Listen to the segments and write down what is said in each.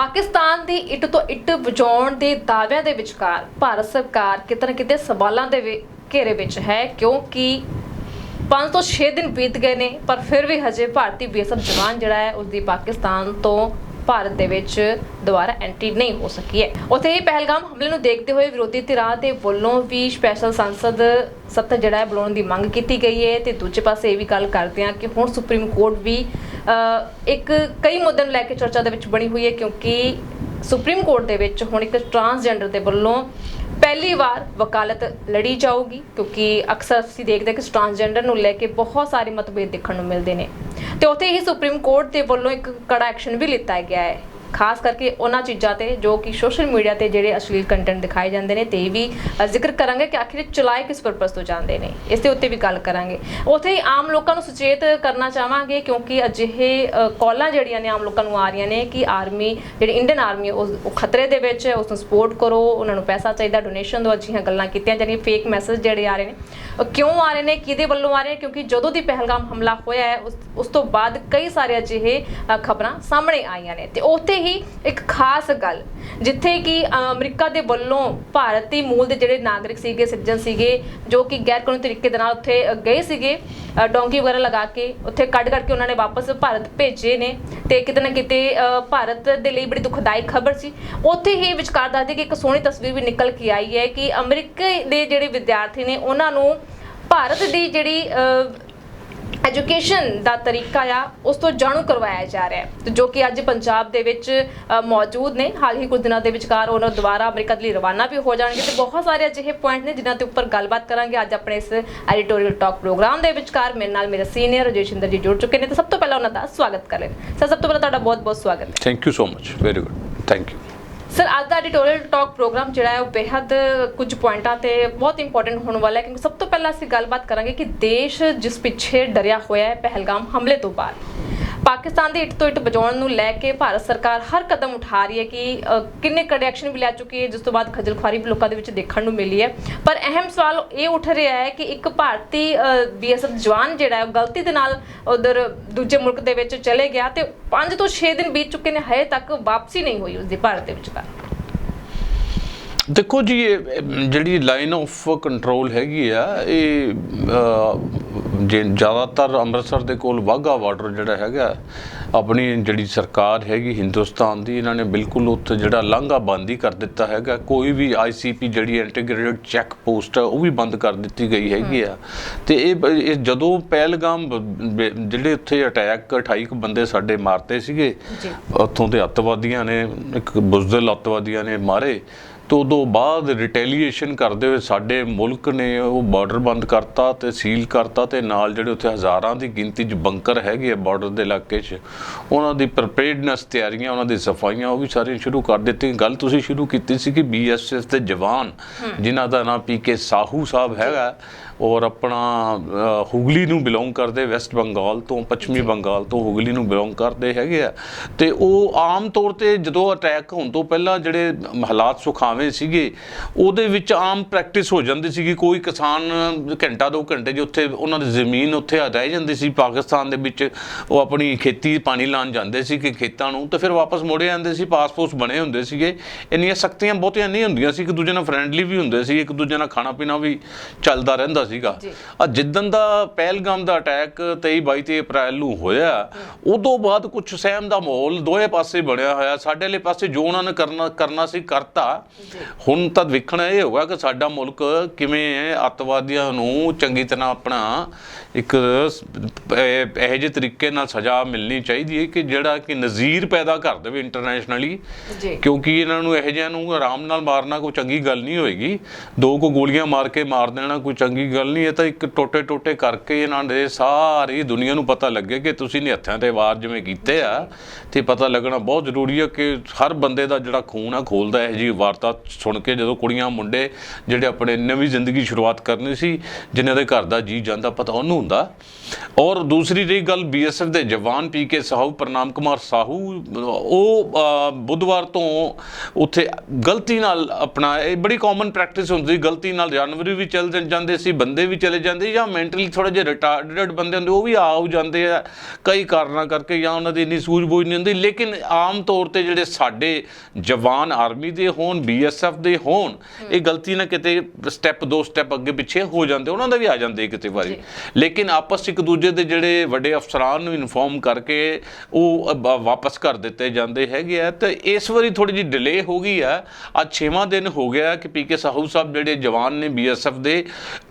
ਪਾਕਿਸਤਾਨ ਦੀ ਇੱਟ ਤੋਂ ਇੱਟ ਵਜਾਉਣ ਦੇ ਦਾਅਵਿਆਂ ਦੇ ਵਿਚਕਾਰ ਭਾਰਤ ਸਰਕਾਰ ਕਿਤੇ ਨਾ ਕਿਤੇ ਸਵਾਲਾਂ ਦੇ ਘੇਰੇ ਵਿੱਚ ਹੈ, ਕਿਉਂਕਿ 5 ਤੋਂ 6 ਦਿਨ ਬੀਤ ਗਏ ਨੇ, ਪਰ ਫਿਰ ਵੀ ਹਜੇ ਭਾਰਤੀ ਬੀਐਸਐਫ ਜਵਾਨ ਜਿਹੜਾ ਹੈ ਉਸ ਦੀ ਪਾਕਿਸਤਾਨ ਤੋਂ ਭਾਰਤ ਦੇ ਵਿੱਚ ਦੁਬਾਰਾ ਐਂਟਰੀ ਨਹੀਂ ਹੋ ਸਕੀ ਹੈ। ਉੱਥੇ ਹੀ ਪਹਿਲਗਾਮ ਹਮਲੇ ਨੂੰ ਦੇਖਦੇ ਹੋਏ ਵਿਰੋਧੀ ਧਿਰਾਂ ਦੇ ਵੱਲੋਂ ਵੀ ਸਪੈਸ਼ਲ ਸੰਸਦ ਸੱਤ ਜਿਹੜਾ ਹੈ ਬੁਲਾਉਣ ਦੀ ਮੰਗ ਕੀਤੀ ਗਈ ਹੈ ਤੇ ਦੂਜੇ ਪਾਸੇ ਇਹ ਵੀ ਗੱਲ ਕਰਦੇ ਹਾਂ ਕਿ ਹੁਣ ਸੁਪਰੀਮ ਕੋਰਟ ਵੀ ਇੱਕ ਕਈ ਮੁੱਦਿਆਂ ਨੂੰ ਲੈ ਕੇ ਚਰਚਾ ਦੇ ਵਿੱਚ ਬਣੀ ਹੋਈ ਹੈ ਕਿਉਂਕਿ ਸੁਪਰੀਮ ਕੋਰਟ ਦੇ ਵਿੱਚ ਹੁਣ ਇੱਕ ਟਰਾਂਸਜੈਂਡਰ ਦੇ ਵੱਲੋਂ ਪਹਿਲੀ ਵਾਰ ਵਕਾਲਤ ਲੜੀ ਜਾਊਗੀ, ਕਿਉਂਕਿ ਅਕਸਰ ਅਸੀਂ ਦੇਖਦੇ ਹਾਂ ਕਿ ਟਰਾਂਸਜੈਂਡਰ ਨੂੰ ਲੈ ਕੇ ਬਹੁਤ ਸਾਰੇ ਮਤਭੇਦ ਦੇਖਣ ਨੂੰ ਮਿਲਦੇ ਨੇ। ਤੇ ਉੱਥੇ ਹੀ ਸੁਪਰੀਮ ਕੋਰਟ ਦੇ ਵੱਲੋਂ ਇੱਕ ਕੜਾ ਐਕਸ਼ਨ ਵੀ ਲਿੱਤਾ ਗਿਆ ਹੈ। ਖਾਸ ਕਰਕੇ ਉਹਨਾਂ ਚੀਜ਼ਾਂ ਤੇ ਜੋ ਕਿ ਸੋਸ਼ਲ ਮੀਡੀਆ ਤੇ ਜਿਹੜੇ ਅਸ਼ਲੀਲ ਕੰਟੈਂਟ ਦਿਖਾਏ ਜਾਂਦੇ ਨੇ ਤੇ ਇਹ ਵੀ ਜ਼ਿਕਰ ਕਰਾਂਗੇ ਕਿ ਆਖਿਰ ਚਲਾਏ ਕਿਸ ਪਰਪਸ ਤੋਂ ਜਾਂਦੇ ਨੇ। ਇਸ ਦੇ ਉੱਤੇ ਵੀ ਗੱਲ ਕਰਾਂਗੇ। ਉੱਥੇ ਹੀ ਆਮ ਲੋਕਾਂ ਨੂੰ ਸੁਚੇਤ ਕਰਨਾ ਚਾਹਾਂਗੇ ਕਿਉਂਕਿ ਅਜਿਹੇ ਅ, ਕਾਲਾਂ ਜਿਹੜੀਆਂ ਨੇ ਆਮ ਲੋਕਾਂ ਨੂੰ ਆ ਰਹੀਆਂ ਨੇ ਕਿ ਆਰਮੀ ਜਿਹੜੀ ਇੰਡੀਅਨ ਆਰਮੀ ਹੈ, ਉਹ ਖਤਰੇ ਦੇ ਵਿੱਚ ਹੈ ਉਸ ਨੂੰ ਸਪੋਰਟ ਕਰੋ ਉਹਨਾਂ ਨੂੰ ਪੈਸਾ ਚਾਹੀਦਾ ਡੋਨੇਸ਼ਨ ਦਿਓ ਅਜਿਹੀਆਂ ਗੱਲਾਂ ਕੀਤੀਆਂ ਜਾਂਦੀਆਂ ਫੇਕ ਮੈਸੇਜ ਜਿਹੜੇ ਆ ਰਹੇ ਨੇ ਉਹ ਕਿਉਂ ਆ ਰਹੇ ਨੇ ਕਿਹਦੇ ਵੱਲੋਂ ਆ ਰਹੇ ਨੇ ਕਿਉਂਕਿ ਜਦੋਂ ਦੀ ਪਹਿਲਗਾਮ ਹਮਲਾ ਹੋਇਆ ਹੈ ਉਸ ਉਸ ਤੋਂ ਬਾਅਦ ਕਈ ਸਾਰੇ ਅਜਿਹੇ ਖਬਰਾਂ ਸਾਹਮਣੇ ਆਈਆਂ ਨੇ। ਤੇ ਉੱਥੇ ਹੀ ਇੱਕ ਖਾਸ ਗੱਲ ਜਿੱਥੇ ਕਿ ਅਮਰੀਕਾ ਦੇ ਵੱਲੋਂ ਭਾਰਤੀ ਮੂਲ ਦੇ ਜਿਹੜੇ ਨਾਗਰਿਕ ਸੀਗੇ ਸਿਟੀਜ਼ਨ ਸੀਗੇ ਜੋ ਕਿ ਗੈਰ ਕਾਨੂੰਨੀ ਤਰੀਕੇ ਦੇ ਨਾਲ ਉੱਥੇ ਗਏ ਸੀਗੇ ਅ, ਡੋਂਕੀ ਵਗੈਰਾ ਲਗਾ ਕੇ ਉੱਥੇ ਕੱਢ ਕਰਕੇ ਉਹਨਾਂ ਨੇ ਵਾਪਸ ਭਾਰਤ ਭੇਜੇ ਨੇ ਤੇ ਕਿਤੇ ਨਾ ਕਿਤੇ ਅ, ਭਾਰਤ ਦੇ ਲਈ ਬੜੀ ਦੁਖਦਾਈ ਖਬਰ ਸੀ। ਉੱਥੇ ਹੀ ਵਿਚਕਾਰ ਦੱਸਦੇ ਕਿ ਇੱਕ ਸੋਹਣੀ ਤਸਵੀਰ ਵੀ ਨਿਕਲ ਕੇ ਆਈ ਹੈ ਕਿ ਅਮਰੀਕਾ ਦੇ ਜਿਹੜੇ ਵਿਦਿਆਰਥੀ ਨੇ ਉਹਨਾਂ ਨੂੰ ਭਾਰਤ ਦੀ ਜਿਹੜੀ ਐਜੂਕੇਸ਼ਨ ਦਾ ਤਰੀਕਾ ਆ, ਉਸ ਤੋਂ ਜਾਣੂ ਕਰਵਾਇਆ ਜਾ ਰਿਹਾ ਹੈ। ਜੋ ਕਿ ਅੱਜ ਪੰਜਾਬ ਦੇ ਵਿੱਚ ਮੌਜੂਦ ਨੇ। ਹਾਲ ਹੀ ਕੁਝ ਦਿਨਾਂ ਦੇ ਵਿਚਕਾਰ ਉਹਨਾਂ ਦੁਬਾਰਾ ਅਮਰੀਕਾ ਦੇ ਲਈ ਰਵਾਨਾ ਵੀ ਹੋ ਜਾਣਗੇ ਤੇ ਬਹੁਤ ਸਾਰੇ ਅਜਿਹੇ ਪੁਆਇੰਟ ਨੇ ਜਿਨ੍ਹਾਂ ਤੇ ਉੱਪਰ ਗੱਲਬਾਤ ਕਰਾਂਗੇ। ਅੱਜ ਆਪਣੇ ਇਸ ਐਡੀਟੋਰੀਅਲ ਟਾਕ ਪ੍ਰੋਗਰਾਮ ਦੇ ਵਿਚਕਾਰ ਮੇਰੇ ਨਾਲ ਮੇਰੇ ਸੀਨੀਅਰ ਰਜੇਸ਼ਿੰਦਰ ਜੀ ਜੁੜ ਚੁੱਕੇ ਨੇ ਤੇ ਸਭ ਤੋਂ ਪਹਿਲਾਂ ਉਹਨਾਂ ਦਾ ਸਵਾਗਤ ਕਰਾਂ ਸਰ, ਸਭ ਤੋਂ ਪਹਿਲਾਂ ਤੁਹਾਡਾ ਬਹੁਤ ਬਹੁਤ ਸਵਾਗਤ ਹੈ। Thank you so much very good thank you sir ਅੱਜ ਦਾ ਐਡੀਟੋਰੀਅਲ ਟਾਕ ਪ੍ਰੋਗਰਾਮ ਜਿਹੜਾ ਹੈ ਉਹ ਬੇहद ਕੁਝ ਪੁਆਇੰਟਾਂ ਤੇ ਬਹੁਤ ਇੰਪੋਰਟੈਂਟ ਹੋਣ ਵਾਲਾ ਹੈ ਕਿਉਂਕਿ ਸਭ ਤੋਂ ਪਹਿਲਾਂ ਅਸੀਂ ਗੱਲਬਾਤ ਕਰਾਂਗੇ ਕਿ ਦੇਸ਼ ਜਿਸ ਪਿੱਛੇ ਡਰਿਆ ਹੋਇਆ ਹੈ, ਪਹਿਲਗਾਮ ਹਮਲੇ ਤੋਂ ਬਾਅਦ। ਪਾਕਿਸਤਾਨ ਦੀ ਇੱਟ ਤੋਂ ਇੱਟ ਬਚਾਉਣ ਨੂੰ ਲੈ ਕੇ ਭਾਰਤ ਸਰਕਾਰ ਹਰ ਕਦਮ ਉਠਾ ਰਹੀ ਹੈ ਕਿ ਕਿੰਨੇ ਕੜੇ ਐਕਸ਼ਨ ਵੀ ਲੈ ਚੁੱਕੀ ਹੈ, ਜਿਸ ਤੋਂ ਬਾਅਦ ਖੱਜਲਖੁਆਰੀ ਵੀ ਲੋਕਾਂ ਦੇ ਵਿੱਚ ਦੇਖਣ ਨੂੰ ਮਿਲੀ ਹੈ। ਪਰ ਅਹਿਮ ਸਵਾਲ ਇਹ ਉੱਠ ਰਿਹਾ ਹੈ ਕਿ ਇੱਕ ਭਾਰਤੀ ਬੀਐਸਐਫ ਜਵਾਨ ਜਿਹੜਾ ਹੈ, ਉਹ ਗਲਤੀ ਦੇ ਨਾਲ ਉਧਰ ਦੂਜੇ ਮੁਲਕ ਦੇ ਵਿੱਚ ਚਲੇ ਗਿਆ ਤੇ 5 ਤੋਂ 6 ਦਿਨ ਬੀਤ ਚੁੱਕੇ ਨੇ, ਹਜੇ ਤੱਕ ਵਾਪਸੀ ਨਹੀਂ ਹੋਈ ਉਸਦੀ ਭਾਰਤ ਦੇ ਵਿਚਕਾਰ। ਦੇਖੋ ਜੀ, ਇਹ ਜਿਹੜੀ ਲਾਈਨ ਆਫ ਕੰਟਰੋਲ ਹੈਗੀ ਆ, ਇਹ ਜੇ ਜ਼ਿਆਦਾਤਰ ਅੰਮ੍ਰਿਤਸਰ ਦੇ ਕੋਲ ਵਾਹਗਾ ਬਾਰਡਰ ਜਿਹੜਾ ਹੈਗਾ ਆਪਣੀ ਜਿਹੜੀ ਸਰਕਾਰ ਹੈਗੀ ਹਿੰਦੁਸਤਾਨ ਦੀ ਇਹਨਾਂ ਨੇ ਬਿਲਕੁਲ ਉੱਥੇ ਜਿਹੜਾ ਲਾਂਘਾ ਬੰਦ ਹੀ ਕਰ ਦਿੱਤਾ ਹੈਗਾ। ਕੋਈ ਵੀ ਆਈਸੀਪੀ ਜਿਹੜੀ ਇੰਟੀਗ੍ਰੇਟਡ ਚੈੱਕ ਪੋਸਟ ਆ ਉਹ ਵੀ ਬੰਦ ਕਰ ਦਿੱਤੀ ਗਈ ਹੈਗੀ ਆ। ਤੇ ਇਹ ਜਦੋਂ ਪਹਿਲਗਾਮ ਜਿਹੜੇ ਉੱਥੇ ਅਟੈਕ 28 ਕੁ ਬੰਦੇ ਸਾਡੇ ਮਾਰਤੇ ਸੀਗੇ। ਉੱਥੋਂ ਦੇ ਅੱਤਵਾਦੀਆਂ ਨੇ ਇੱਕ ਬੁਜ਼ਦਲ ਅੱਤਵਾਦੀਆਂ ਨੇ ਮਾਰੇ। ਤੇ ਉਦੋਂ ਬਾਅਦ ਰਿਟੈਲੀਏਸ਼ਨ ਕਰਦੇ ਹੋਏ ਸਾਡੇ ਮੁਲਕ ਨੇ ਉਹ ਬਾਰਡਰ ਬੰਦ ਕਰਤਾ ਤੇ ਸੀਲ ਕਰਤਾ ਤੇ ਨਾਲ ਜਿਹੜੇ ਉੱਥੇ ਹਜ਼ਾਰਾਂ ਦੀ ਗਿਣਤੀ 'ਚ ਬੰਕਰ ਹੈਗੇ ਆ ਬਾਰਡਰ ਦੇ ਇਲਾਕੇ 'ਚ ਉਹਨਾਂ ਦੀ ਪ੍ਰੀਪੇਅਰਡਨੈਸ ਤਿਆਰੀਆਂ ਉਹਨਾਂ ਦੀ ਸਫਾਈਆਂ ਉਹ ਵੀ ਸਾਰੀਆਂ ਸ਼ੁਰੂ ਕਰ ਦਿੱਤੀਆਂ। ਗੱਲ ਤੁਸੀਂ ਸ਼ੁਰੂ ਕੀਤੀ ਸੀ ਕਿ ਬੀਐਸਐਫ ਦੇ ਜਵਾਨ ਜਿਨ੍ਹਾਂ ਦਾ ਨਾਮ ਪੀਕੇ ਸਾਹੂ ਸਾਹਿਬ ਹੈਗਾ ਔਰ ਆਪਣਾ ਹੁਗਲੀ ਨੂੰ ਬਿਲੋਂਗ ਕਰਦੇ ਵੈਸਟ ਬੰਗਾਲ ਤੋਂ ਪੱਛਮੀ ਬੰਗਾਲ ਤੋਂ ਹੁਗਲੀ ਨੂੰ ਬਿਲੋਂਗ ਕਰਦੇ ਹੈਗੇ ਆ। ਤੇ ਉਹ ਆਮ ਤੌਰ ਤੇ ਜਦੋਂ ਅਟੈਕ ਹੋਣ ਤੋਂ ਪਹਿਲਾਂ ਜਿਹੜੇ ਹਾਲਾਤ ਸੁਖਾਵੇਂ ਸੀਗੇ ਉਹਦੇ ਵਿੱਚ ਆਮ ਪ੍ਰੈਕਟਿਸ ਹੋ ਜਾਂਦੀ ਸੀਗੀ। ਕੋਈ ਕਿਸਾਨ ਘੰਟਾ ਦੋ ਘੰਟੇ ਜੇ ਉੱਥੇ ਉਹਨਾਂ ਦੀ ਜ਼ਮੀਨ ਉੱਥੇ ਰਹਿ ਜਾਂਦੀ ਸੀ। ਪਾਕਿਸਤਾਨ ਦੇ ਵਿੱਚ ਉਹ ਆਪਣੀ ਖੇਤੀ ਪਾਣੀ ਲਾਉਣ ਜਾਂਦੇ ਸੀ ਕਿ ਖੇਤਾਂ ਨੂੰ ਤੇ ਫਿਰ ਵਾਪਸ ਮੁੜੇ ਜਾਂਦੇ ਸੀ। ਪਾਸਪੋਰਟ ਬਣੇ ਹੁੰਦੇ ਸੀਗੇ। ਇੰਨੀਆਂ ਸਖਤੀਆਂ ਬਹੁਤੀਆਂ ਨਹੀਂ ਹੁੰਦੀਆਂ ਸੀ। ਇੱਕ ਦੂਜੇ ਨਾਲ ਫਰੈਂਡਲੀ ਵੀ ਹੁੰਦੇ ਸੀ। ਇੱਕ ਦੂਜੇ ਨਾਲ ਖਾਣਾ ਪੀਣਾ ਵੀ ਚੱਲਦਾ ਰਹਿੰਦਾ ਸੀਗਾ। ਆ ਜਿੱਦਨ ਦਾ ਪਹਿਲਗਾਮ ਦਾ ਅਟੈਕ 23 22 ਤੇ ਅਪ੍ਰੈਲ ਨੂੰ ਹੋਇਆ ਉਦੋਂ ਬਾਅਦ ਕੁਝ ਸਹਿਮ ਦਾ ਮਾਹੌਲ ਦੋਵੇਂ ਪਾਸੇ ਬਣਿਆ ਹੋਇਆ। ਸਾਡੇ ਵਾਲੇ ਪਾਸੇ ਜੋ ਉਹਨਾਂ ਨੇ ਕਰਨਾ ਕਰਨਾ ਸੀ ਕਰਤਾ। ਹੁਣ ਤਾਂ ਵੇਖਣਾ ਇਹ ਹੋਗਾ ਕਿ ਸਾਡਾ ਮੁਲਕ ਕਿਵੇਂ ਅੱਤਵਾਦੀਆਂ ਨੂੰ ਚੰਗੀ ਤਰ੍ਹਾਂ ਆਪਣਾ ਇੱਕ ਇਹ- ਜਿਹੇ ਤਰੀਕੇ ਨਾਲ ਸਜ਼ਾ ਮਿਲਣੀ ਚਾਹੀਦੀ ਹੈ ਕਿ ਜਿਹੜਾ ਕਿ ਨਜ਼ੀਰ ਪੈਦਾ ਕਰ ਦੇਵੇ ਇੰਟਰਨੈਸ਼ਨਲੀ ਕਿਉਂਕਿ ਇਹਨਾਂ ਨੂੰ ਇਹੋ ਜਿਹਿਆਂ ਨੂੰ ਆਰਾਮ ਨਾਲ ਮਾਰਨਾ ਕੋਈ ਚੰਗੀ ਗੱਲ ਨਹੀਂ ਹੋਏਗੀ। ਦੋ ਕੋ ਗੋਲੀਆਂ ਮਾਰ ਕੇ ਮਾਰ ਦੇਣਾ ਕੋਈ ਚੰਗੀ ਗੱਲ ਨਹੀਂ, ਇਹ ਤਾਂ ਇੱਕ ਟੋਟੇ ਟੋਟੇ ਕਰਕੇ ਇਹਨਾਂ ਦੇ ਸਾਰੀ ਦੁਨੀਆ ਨੂੰ ਪਤਾ ਲੱਗੇ ਕਿ ਤੁਸੀਂ ਨੇ ਹੱਥਾਂ ਤੇ ਵਾਰ ਜਿਵੇਂ ਕੀਤੇ ਆ। ਤੇ ਪਤਾ ਲੱਗਣਾ ਬਹੁਤ ਜ਼ਰੂਰੀ ਹੈ ਕਿ ਹਰ ਬੰਦੇ ਦਾ ਜਿਹੜਾ ਖੂਨ ਆ, ਖੋਲਦਾ ਇਹ ਜੀ ਵਾਰਤਾ ਸੁਣ ਕੇ ਜਦੋਂ ਕੁੜੀਆਂ, ਮੁੰਡੇ ਜਿਹੜੇ ਆਪਣੇ ਨਵੀਂ ਜ਼ਿੰਦਗੀ ਸ਼ੁਰੂਆਤ ਕਰਨੀ ਸੀ, ਜਿਨ੍ਹਾਂ ਦੇ ਘਰ ਦਾ ਜੀ ਜਾਂਦਾ, ਪਤਾ ਉਹਨੂੰ ਹੁੰਦਾ। ਔਰ ਦੂਸਰੀ ਰਹੀ ਗੱਲ ਬੀਐਸਐਫ ਦੇ ਜਵਾਨ ਪੀ ਕੇ ਸਾਹੂ ਪ੍ਰਨਾਮ ਕੁਮਾਰ ਸਾਹੂ, ਉਹ ਬੁੱਧਵਾਰ ਤੋਂ ਉੱਥੇ ਗਲਤੀ ਨਾਲ ਆਪਣਾ, ਇਹ ਬੜੀ ਕਾਮਨ ਪ੍ਰੈਕਟਿਸ ਹੁੰਦੀ ਸੀ, ਗਲਤੀ ਨਾਲ ਜਾਨਵਰ ਵੀ ਚੱਲ ਜਾਂਦੇ ਸੀ ਬੰਦੇ ਵੀ ਚਲੇ ਜਾਂਦੇ ਜਾਂ ਮੈਂਟਲੀ ਥੋੜੇ ਜਿਹੇ ਰਿਟਾਰਡਡ ਬੰਦੇ ਹੁੰਦੇ ਉਹ ਵੀ ਆਉ ਜਾਂਦੇ ਆ ਕਈ ਕਾਰਨਾਂ ਕਰਕੇ ਜਾਂ ਉਹਨਾਂ ਦੀ ਇੰਨੀ ਸੂਝ-ਬੂਝ ਨਹੀਂ ਹੁੰਦੀ ਲੇਕਿਨ ਆਮ ਤੌਰ ਤੇ ਜਿਹੜੇ ਸਾਡੇ ਜਵਾਨ ਆਰਮੀ ਦੇ ਹੋਣ ਬੀਐਸਐਫ ਦੇ ਹੋਣ ਇਹ ਗਲਤੀ ਨਾਲ ਕਿਤੇ ਸਟੈਪ ਦੋ ਸਟੈਪ ਅੱਗੇ ਪਿੱਛੇ ਹੋ ਜਾਂਦੇ ਉਹਨਾਂ ਦਾ ਵੀ ਆ ਜਾਂਦੇ ਕਿਤੇ ਵਾਰੀ। ਲੇਕਿਨ ਆਪਸ ਇੱਕ ਦੂਜੇ ਦੇ ਜਿਹੜੇ ਵੱਡੇ ਅਫਸਰਾਂ ਨੂੰ ਇਨਫੋਰਮ ਕਰਕੇ ਉਹ ਵਾਪਸ ਕਰ ਦਿੱਤੇ ਜਾਂਦੇ ਹੈਗੇ ਆ ਤੇ ਇਸ ਵਾਰੀ ਥੋੜੀ ਜਿਹੀ ਡਿਲੇ ਹੋ ਗਈ ਆ। ਅੱਜ 6ਵਾਂ ਦਿਨ ਹੋ ਗਿਆ ਕਿ ਪੀਕੇ ਸਾਹੂ ਸਾਹਿਬ ਜਿਹੜੇ ਜਵਾਨ ਨੇ ਬੀਐਸਐਫ ਦੇ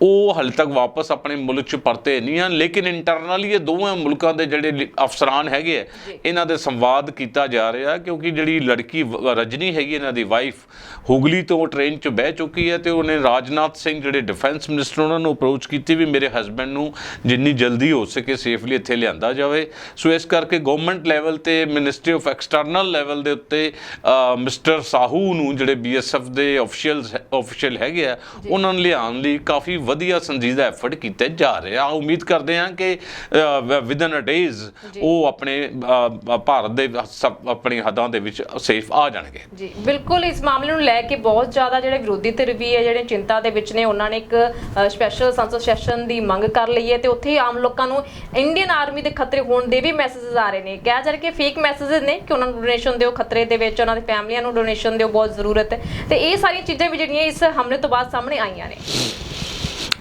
ਉਹ ਹਾਲੇ ਤੱਕ ਵਾਪਸ ਆਪਣੇ ਮੁਲਕ 'ਚ ਪਰਤੇ ਨਹੀਂ ਹਨ ਲੇਕਿਨ ਇੰਟਰਨਲੀ ਇਹ ਦੋਵੇਂ ਮੁਲਕਾਂ ਦੇ ਜਿਹੜੇ ਅਫਸਰਾਨ ਹੈਗੇ ਆ ਇਹਨਾਂ ਦੇ ਸੰਵਾਦ ਕੀਤਾ ਜਾ ਰਿਹਾ ਕਿਉਂਕਿ ਜਿਹੜੀ ਲੜਕੀ ਰਜਨੀ ਹੈਗੀ ਇਹਨਾਂ ਦੀ ਵਾਈਫ ਹੁਗਲੀ ਤੋਂ ਟ੍ਰੇਨ 'ਚ ਬਹਿ ਚੁੱਕੀ ਹੈ ਤੇ ਉਹਨੇ ਰਾਜਨਾਥ ਸਿੰਘ ਜਿਹੜੇ ਡਿਫੈਂਸ ਮਿਨਿਸਟਰ ਉਹਨਾਂ ਨੂੰ ਅਪਰੋਚ ਕੀਤੀ ਵੀ ਮੇਰੇ ਹਸਬੰਡ ਨੂੰ ਜਿੰਨੀ ਜਲਦੀ ਹੋ ਸਕੇ ਸੇਫਲੀ ਇੱਥੇ ਲਿਆਂਦਾ ਜਾਵੇ। ਸੋ ਇਸ ਕਰਕੇ ਗਵਰਨਮੈਂਟ ਲੈਵਲ ਤੇ ਮਿਨਿਸਟਰੀ ਆਫ ਐਕਸਟਰਨਲ ਲੈਵਲ ਦੇ ਉੱਤੇ ਮਿਸਟਰ ਸਾਹੂ ਨੂੰ ਜਿਹੜੇ ਬੀਐਸਐਫ ਦੇ ਅਫੀਸ਼ੀਅਲਸ ਅਫੀਸ਼ੀਅਲ ਹੈਗੇ ਆ ਉਹਨਾਂ ਨੂੰ ਲਿਆਉਣ ਲਈ ਕਾਫੀ ਵਧੀਆ ਵਧੀਆ ਸੰਜੀਦਾ ਐਫਰਟ ਕੀਤੇ ਜਾ ਰਹੇ ਆ। ਉਮੀਦ ਕਰਦੇ ਹਾਂ ਕਿ ਵਿਦਨ ਅ ਡੇਜ਼ ਉਹ ਆਪਣੇ ਭਾਰਤ ਦੇ ਆਪਣੀ ਹੱਦਾਂ ਦੇ ਵਿੱਚ ਸੇਫ ਆ ਜਾਣਗੇ। ਜੀ ਬਿਲਕੁਲ ਇਸ ਮਾਮਲੇ ਨੂੰ ਲੈ ਕੇ ਬਹੁਤ ਜ਼ਿਆਦਾ ਜਿਹੜੇ ਵਿਰੋਧੀ ਧਿਰ ਵੀ ਹੈ ਜਿਹੜੇ ਚਿੰਤਾ ਦੇ ਵਿੱਚ ਨੇ ਉਹਨਾਂ ਨੇ ਇੱਕ ਸਪੈਸ਼ਲ ਸੰਸਦ ਸੈਸ਼ਨ ਦੀ ਮੰਗ ਕਰ ਲਈ ਹੈ ਤੇ ਉੱਥੇ ਆਮ ਲੋਕਾਂ ਨੂੰ ਇੰਡੀਅਨ ਆਰਮੀ ਦੇ ਖਤਰੇ ਹੋਣ ਦੇ ਵੀ ਮੈਸੇजेस ਆ ਰਹੇ ਨੇ। ਕਿਹਾ ਜਾ ਰਿਹਾ ਕਿ ਫੇਕ ਮੈਸੇजेस ਨੇ ਕਿ ਉਹਨਾਂ ਨੂੰ ਡੋਨੇਸ਼ਨ ਦਿਓ ਖਤਰੇ ਦੇ ਵਿੱਚ ਉਹਨਾਂ ਦੇ ਫੈਮਲੀਆਂ ਨੂੰ ਡੋਨੇਸ਼ਨ ਦਿਓ ਬਹੁਤ ਜ਼ਰੂਰਤ ਹੈ। ਤੇ ਇਹ ਸਾਰੀਆਂ ਚੀਜ਼ਾਂ ਵੀ ਜਿਹੜੀਆਂ ਇਸ ਹਮਲੇ ਤੋਂ ਬਾਅਦ ਸਾਹਮਣੇ ਆਈਆਂ ਨੇ।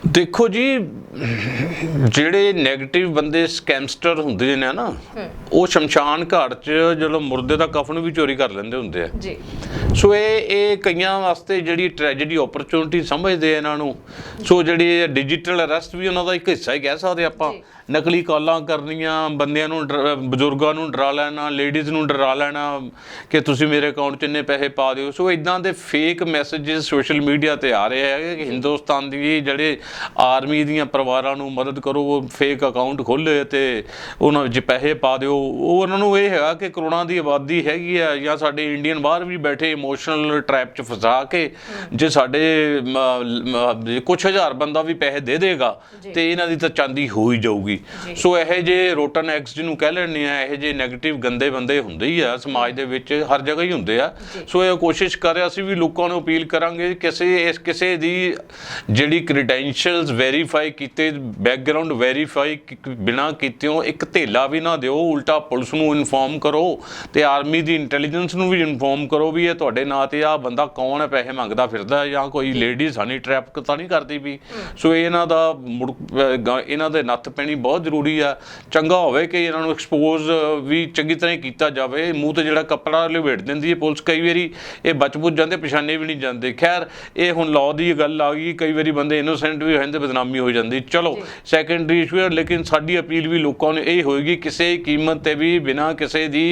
ਦੇਖੋ ਜੀ ਜਿਹੜੇ 네ਗੇਟਿਵ ਬੰਦੇ ਸਕੈਮਸਟਰ ਹੁੰਦੇ ਨੇ ਨਾ ਉਹ ਸ਼ਮਸ਼ਾਨ ਘਾਟ 'ਚ ਜਦੋਂ ਮੁਰਦੇ ਦਾ ਕਫਨ ਵੀ ਚੋਰੀ ਕਰ ਲੈਂਦੇ ਹੁੰਦੇ ਆ। ਜੀ। ਸੋ ਇਹ ਇਹ ਕਈਆਂ ਵਾਸਤੇ ਜਿਹੜੀ ਟ੍ਰੈਜੇਡੀ ਓਪਰਚੁਨਿਟੀ ਸਮਝਦੇ ਆ ਇਹਨਾਂ ਨੂੰ। ਸੋ ਜਿਹੜੀ ਡਿਜੀਟਲ ਅਰੈਸਟ ਵੀ ਉਹਨਾਂ ਦਾ ਇੱਕ ਹਿੱਸਾ ਹੀ ਕਹਿ ਸਕਦੇ ਆਪਾਂ। ਨਕਲੀ ਕਾਲਾਂ ਕਰਨੀਆਂ ਬੰਦਿਆਂ ਨੂੰ ਬਜ਼ੁਰਗਾਂ ਨੂੰ ਡਰਾ ਲੈਣਾ ਲੇਡੀਜ਼ ਨੂੰ ਡਰਾ ਲੈਣਾ ਕਿ ਤੁਸੀਂ ਮੇਰੇ ਅਕਾਊਂਟ 'ਚ ਇੰਨੇ ਪੈਸੇ ਪਾ ਦਿਓ। ਸੋ ਇਦਾਂ ਦੇ ਫੇਕ ਮੈਸੇजेस ਸੋਸ਼ਲ ਮੀਡੀਆ ਤੇ ਆ ਰਹੇ ਹੈਗੇ ਕਿ ਹਿੰਦੁਸਤਾਨ ਦੀ ਜਿਹੜੇ ਆਰਮੀ ਦੀਆਂ ਪਰਿਵਾਰਾਂ ਨੂੰ ਮਦਦ ਕਰੋ ਉਹ ਫੇਕ ਅਕਾਊਂਟ ਖੋਲ੍ਹੇ ਤੇ ਉਹਨਾਂ ਵਿੱਚ ਪੈਸੇ ਪਾ ਦਿਓ। ਉਹ ਉਹਨਾਂ ਨੂੰ ਇਹ ਹੈਗਾ ਕਿ ਕਰੋੜਾਂ ਦੀ ਆਬਾਦੀ ਹੈਗੀ ਆ ਜਾਂ ਸਾਡੇ ਇੰਡੀਅਨ ਬਾਹਰ ਵੀ ਬੈਠੇ ਇਮੋਸ਼ਨਲ ਟ੍ਰੈਪ 'ਚ ਫਸਾ ਕੇ ਜੇ ਸਾਡੇ ਕੁਛ ਹਜ਼ਾਰ ਬੰਦਾ ਵੀ ਪੈਸੇ ਦੇ ਦੇਗਾ ਤੇ ਇਹਨਾਂ ਦੀ ਤਾਂ ਚਾਂਦੀ ਹੋ ਹੀ ਜਾਊਗੀ। ਜੀ। ਸੋ ਇਹੋ ਜੇ ਰੋਟਨ ਐਕਸ ਜਿਹਨੂੰ ਕਹਿ ਲੈਣੇ ਆ ਇਹੋ ਜੇ 네ਗੇਟਿਵ ਗੰਦੇ ਬੰਦੇ ਹੁੰਦੇ ਹੀ ਆ ਸਮਾਜ ਦੇ ਵਿੱਚ ਹਰ ਜਗ੍ਹਾ ਹੀ ਹੁੰਦੇ ਆ। ਸੋ ਇਹ ਕੋਸ਼ਿਸ਼ ਕਰ ਰਿਹਾ ਸੀ ਵੀ ਲੋਕਾਂ ਨੂੰ ਅਪੀਲ ਕਰਾਂਗੇ ਕਿਸੇ ਇਸ ਕਿਸੇ ਦੀ ਜਿਹੜੀ ਕ੍ਰੈਡੈਂਸ਼ੀਅਲਸ ਵੈਰੀਫਾਈ ਕੀਤੇ ਬੈਕਗ੍ਰਾਉਂਡ ਵੈਰੀਫਾਈ ਬਿਨਾ ਕੀਤਿਓ ਇੱਕ ਧੇਲਾ ਵੀ ਨਾ ਦਿਓ ਉਲਟਾ ਪੁਲਿਸ ਨੂੰ ਇਨਫੋਰਮ ਕਰੋ ਤੇ ਆਰਮੀ ਦੀ ਇੰਟੈਲੀਜੈਂਸ ਨੂੰ ਵੀ ਇਨਫੋਰਮ ਕਰੋ ਵੀ ਇਹ ਤੁਹਾਡੇ ਨਾਂ ਤੇ ਆ ਬੰਦਾ ਕੌਣ ਹੈ ਪੈਸੇ ਮੰਗਦਾ ਫਿਰਦਾ ਜਾਂ ਕੋਈ ਲੇਡੀ ਸਾਨੀ ਟ੍ਰੈਪ ਤਾਂ ਨਹੀਂ ਕਰਦੀ ਵੀ। ਸੋ ਇਹ ਇਹਨਾਂ ਦਾ ਇਹਨਾਂ ਦੇ ਨੱਥ ਪੈਣੀ ਬਹੁਤ ਜ਼ਰੂਰੀ ਆ। ਚੰਗਾ ਹੋਵੇ ਕਿ ਇਹਨਾਂ ਨੂੰ ਐਕਸਪੋਜ਼ ਵੀ ਚੰਗੀ ਤਰ੍ਹਾਂ ਹੀ ਕੀਤਾ ਜਾਵੇ। ਮੂੰਹ ਤੇ ਜਿਹੜਾ ਕੱਪੜਾ ਲਵੇਟ ਦਿੰਦੀ ਹੈ ਪੁਲਿਸ ਕਈ ਵਾਰੀ ਇਹ ਬਚਬੁੱਝ ਜਾਂਦੇ ਪਛਾਣੇ ਵੀ ਨਹੀਂ ਜਾਂਦੇ। ਖੈਰ ਇਹ ਹੁਣ ਲਾਅ ਦੀ ਗੱਲ ਆ ਗਈ ਕਈ ਵਾਰੀ ਬੰਦੇ ਇਨੋਸੈਂਟ ਵੀ ਹੋ ਜਾਂਦੇ ਬਦਨਾਮੀ ਹੋ ਜਾਂਦੀ। ਚਲੋ ਸੈਕੰਡਰੀ ਇਸ਼ੂ ਹੈ ਲੇਕਿਨ ਸਾਡੀ ਅਪੀਲ ਵੀ ਲੋਕਾਂ ਨੂੰ ਇਹ ਹੋਏਗੀ ਕਿਸੇ ਕੀਮਤ ਤੇ ਵੀ ਬਿਨਾਂ ਕਿਸੇ ਦੀ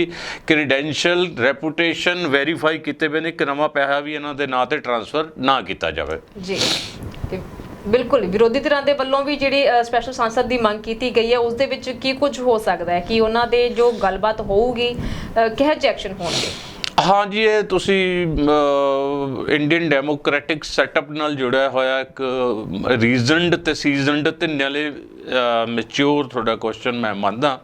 ਕ੍ਰੈਡੈਂਸ਼ੀਅਲ ਰੈਪੂਟੇਸ਼ਨ ਵੈਰੀਫਾਈ ਕੀਤੇ ਬਿਨਾਂ ਇੱਕ ਨਵਾਂ ਪੈਸਾ ਵੀ ਇਹਨਾਂ ਦੇ ਨਾਂ ਤੇ ਟ੍ਰਾਂਸਫਰ ਨਾ ਕੀਤਾ ਜਾਵੇ। ਜੀ। ਬਿਲਕੁਲ, ਵਿਰੋਧੀ ਧਿਰਾਂ ਦੇ ਵੱਲੋਂ ਵੀ ਜਿਹੜੀ ਸਪੈਸ਼ਲ ਸੰਸਦ ਦੀ ਮੰਗ ਕੀਤੀ ਗਈ ਹੈ, ਉਸ ਦੇ ਵਿੱਚ ਕੀ ਕੁਝ ਹੋ ਸਕਦਾ ਹੈ? ਕਿ ਉਹਨਾਂ ਦੇ ਜੋ ਗੱਲਬਾਤ ਹੋਊਗੀ ਕਿਹੋ ਜਿਹੇ ਐਕਸ਼ਨ ਹੋਣਗੇ? ਹਾਂਜੀ ਇਹ ਤੁਸੀਂ ਇੰਡੀਅਨ ਡੈਮੋਕ੍ਰੈਟਿਕ ਸੈਟਅਪ ਨਾਲ ਜੁੜਿਆ ਹੋਇਆ ਇੱਕ ਰੀਜ਼ਨਡ ਤੇ ਸੀਜ਼ਨਡ ਤੇ ਨਲੇ ਮੈਚੁਰ ਤੁਹਾਡਾ ਕੁਐਸਚਨ ਮੈਂ ਮੰਨਦਾ।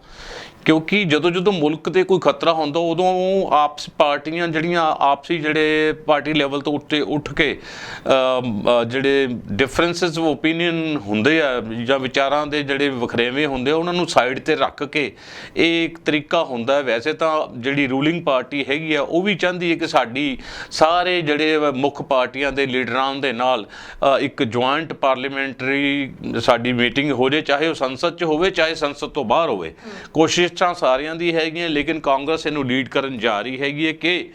ਕਿਉਂਕਿ ਜਦੋਂ ਜਦੋਂ ਮੁਲਕ ਤੇ ਕੋਈ ਖਤਰਾ ਹੁੰਦਾ ਉਦੋਂ ਆਪਸ ਪਾਰਟੀਆਂ ਜਿਹੜੀਆਂ ਆਪਸੀ ਜਿਹੜੇ ਪਾਰਟੀ ਲੈਵਲ ਤੋਂ ਉੱਤੇ ਉੱਠ ਕੇ ਜਿਹੜੇ ਡਿਫਰੈਂਸਸ ਆਫ ਓਪੀਨੀਅਨ ਹੁੰਦੇ ਆ ਜਾਂ ਵਿਚਾਰਾਂ ਦੇ ਜਿਹੜੇ ਵਖਰੇਵੇਂ ਹੁੰਦੇ ਆ ਉਹਨਾਂ ਨੂੰ ਸਾਈਡ ਤੇ ਰੱਖ ਕੇ ਇਹ ਇੱਕ ਤਰੀਕਾ ਹੁੰਦਾ ਵੈਸੇ ਤਾਂ ਜਿਹੜੀ ਰੂਲਿੰਗ ਪਾਰਟੀ ਹੈਗੀ ਆ ਉਹ ਵੀ ਚਾਹੁੰਦੀ ਹੈ ਕਿ ਸਾਡੀ ਸਾਰੇ ਜਿਹੜੇ ਮੁੱਖ ਪਾਰਟੀਆਂ ਦੇ ਲੀਡਰਾਂ ਦੇ ਨਾਲ ਇੱਕ ਜੁਆਇੰਟ ਪਾਰਲੀਮੈਂਟਰੀ ਸਾਡੀ ਮੀਟਿੰਗ ਹੋ ਜੇ ਚਾਹੇ ਉਹ ਸੰਸਦ 'ਚ ਹੋਵੇ ਚਾਹੇ ਸੰਸਦ ਤੋਂ ਬਾਹਰ ਹੋਵੇ। ਕੋਸ਼ਿਸ਼ਾਂ ਸਾਰਿਆਂ ਦੀ ਹੈਗੀਆਂ, ਲੇਕਿਨ ਕਾਂਗਰਸ ਇਹਨੂੰ ਲੀਡ ਕਰਨ ਜਾ ਰਹੀ ਹੈਗੀ ਹੈ ਕਿ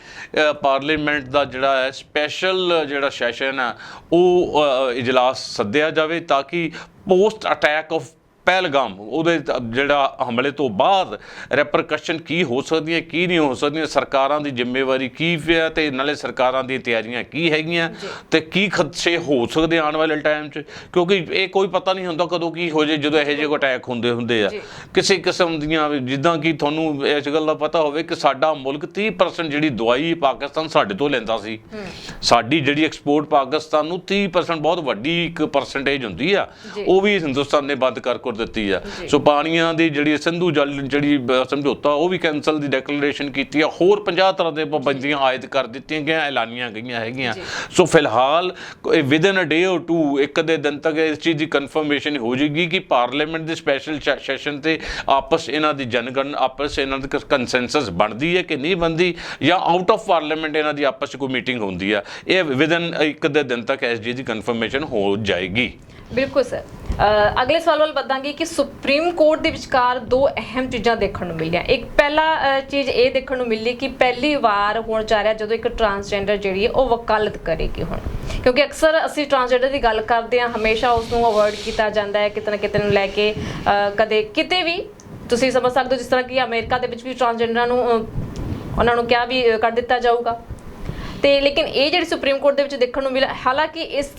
ਪਾਰਲੀਮੈਂਟ ਦਾ ਜਿਹੜਾ ਹੈ ਸਪੈਸ਼ਲ ਜਿਹੜਾ ਸੈਸ਼ਨ ਹੈ, ਉਹ ਇਜਲਾਸ ਸੱਦਿਆ ਜਾਵੇ ਤਾਂ ਕਿ ਪੋਸਟ ਅਟੈਕ ਆਫ ਪਹਿਲਗਾਮ ਉਹਦੇ ਜਿਹੜਾ ਹਮਲੇ ਤੋਂ ਬਾਅਦ ਰੈਪਰਕਸ਼ਨ ਕੀ ਹੋ ਸਕਦੀਆਂ ਕੀ ਨਹੀਂ ਹੋ ਸਕਦੀਆਂ ਸਰਕਾਰਾਂ ਦੀ ਜ਼ਿੰਮੇਵਾਰੀ ਕੀ ਹੈ ਤੇ ਨਾਲੇ ਸਰਕਾਰਾਂ ਦੀਆਂ ਤਿਆਰੀਆਂ ਕੀ ਹੈਗੀਆਂ ਤੇ ਕੀ ਖਦਸ਼ੇ ਹੋ ਸਕਦੇ ਆਉਣ ਵਾਲੇ ਟਾਈਮ 'ਚ? ਕਿਉਂਕਿ ਇਹ ਕੋਈ ਪਤਾ ਨਹੀਂ ਹੁੰਦਾ ਕਦੋਂ ਕੀ ਹੋ ਜੇ ਜਦੋਂ ਇਹੋ ਜਿਹੇ ਅਟੈਕ ਹੁੰਦੇ ਹੁੰਦੇ ਆ। ਕਿਸੇ ਕਿਸਮ ਦੀਆਂ ਜਿੱਦਾਂ ਕਿ ਤੁਹਾਨੂੰ ਇਸ ਗੱਲ ਦਾ ਪਤਾ ਹੋਵੇ ਕਿ ਸਾਡਾ ਮੁਲਕ 30% ਜਿਹੜੀ ਦਵਾਈ ਪਾਕਿਸਤਾਨ ਸਾਡੇ ਤੋਂ ਲੈਂਦਾ ਸੀ। ਸਾਡੀ ਜਿਹੜੀ ਐਕਸਪੋਰਟ ਪਾਕਿਸਤਾਨ ਨੂੰ 30% ਬਹੁਤ ਵੱਡੀ ਇੱਕ ਪਰਸੈਂਟੇਜ ਹੁੰਦੀ ਆ। ਉਹ ਵੀ ਹਿੰਦੁਸਤਾਨ ਨੇ ਬੰਦ ਕਰ ਕਰ ਦਿੱਤੀ ਆ। ਸੋ ਪਾਣੀਆਂ ਦੀ ਜਿਹੜੀ ਸਿੰਧੂ ਜਲ ਜਿਹੜੀ ਸਮਝੌਤਾ ਉਹ ਵੀ ਕੈਨਸਲ ਦੀ ਡੈਕਲੇਰੇਸ਼ਨ ਕੀਤੀ ਆ। ਹੋਰ 50 ਤਰ੍ਹਾਂ ਦੇ ਪਾਬੰਦੀਆਂ ਆਇਦ ਕਰ ਦਿੱਤੀਆਂ ਗਈਆਂ ਐਲਾਨੀਆਂ ਗਈਆਂ ਹੈਗੀਆਂ। ਸੋ ਫਿਲਹਾਲ within a day or two ਇੱਕ ਦੇ ਦਿਨ ਤੱਕ ਇਸ ਚੀਜ਼ ਦੀ ਕਨਫਰਮੇਸ਼ਨ ਹੋ ਜਾਏਗੀ ਕਿ ਪਾਰਲੀਮੈਂਟ ਦੇ ਸਪੈਸ਼ਲ ਸੈਸ਼ਨ ਤੇ ਆਪਸ ਇਹਨਾਂ ਦੀ ਜਨਗਣ ਆਪਸ ਇਹਨਾਂ ਦੀ ਕੰਸੈਂਸਸ ਬਣਦੀ ਹੈ ਕਿ ਨਹੀਂ ਬਣਦੀ? ਜਾਂ ਆਊਟ ਆਫ ਪਾਰਲੀਮੈਂਟ ਇਹਨਾਂ ਦੀ ਆਪਸ ਕੋਈ ਮੀਟਿੰਗ ਹੁੰਦੀ ਆ? ਇਹ ਵਿਦਨ ਇੱਕ ਦੇ ਦਿਨ ਤੱਕ ਇਸ ਚੀਜ਼ ਦੀ ਕਨਫਰਮੇਸ਼ਨ ਹੋ ਜਾਏਗੀ। ਬਿਲਕੁਲ ਸਰ। ਅਗਲੇ ਸਵਾਲ ਵੱਲ ਵਧਾਂਗੇ ਕਿ ਸੁਪਰੀਮ ਕੋਰਟ ਦੇ ਵਿਚਕਾਰ ਦੋ ਅਹਿਮ ਚੀਜ਼ਾਂ ਦੇਖਣ ਨੂੰ ਮਿਲੀਆਂ। ਇੱਕ ਪਹਿਲਾ ਚੀਜ਼ ਇਹ ਦੇਖਣ ਨੂੰ ਮਿਲੀ ਕਿ ਪਹਿਲੀ ਵਾਰ ਹੋਣ ਜਾ ਰਿਹਾ ਜਦੋਂ ਇੱਕ ਟਰਾਂਸਜੈਂਡਰ ਜਿਹੜੀ ਹੈ ਉਹ ਵਕਾਲਤ ਕਰੇਗੀ ਹੁਣ। ਕਿਉਂਕਿ ਅਕਸਰ ਅਸੀਂ ਟਰਾਂਸਜੈਂਡਰ ਦੀ ਗੱਲ ਕਰਦੇ ਹਾਂ ਹਮੇਸ਼ਾ ਉਸ ਨੂੰ ਅਵੋਇਡ ਕੀਤਾ ਜਾਂਦਾ ਹੈ ਕਿਤੇ ਨਾ ਕਿਤੇ ਨੂੰ ਲੈ ਕੇ ਕਦੇ ਕਿਤੇ ਵੀ। ਤੁਸੀਂ ਸਮਝ ਸਕਦੇ ਹੋ ਜਿਸ ਤਰ੍ਹਾਂ ਕਿ ਅਮਰੀਕਾ ਦੇ ਵਿੱਚ ਵੀ ਟਰਾਂਸਜੈਂਡਰਾਂ ਨੂੰ ਉਹਨਾਂ ਨੂੰ ਕਿਹਾ ਵੀ ਅ, ਕੱਢ ਦਿੱਤਾ ਜਾਊਗਾ। ਤੇ ਲੇਕਿਨ ਇਹ ਜਿਹੜੀ ਸੁਪਰੀਮ ਕੋਰਟ ਦੇ ਵਿੱਚ ਦੇਖਣ ਨੂੰ ਮਿਲਿਆ, ਹਾਲਾਂਕਿ ਇਸ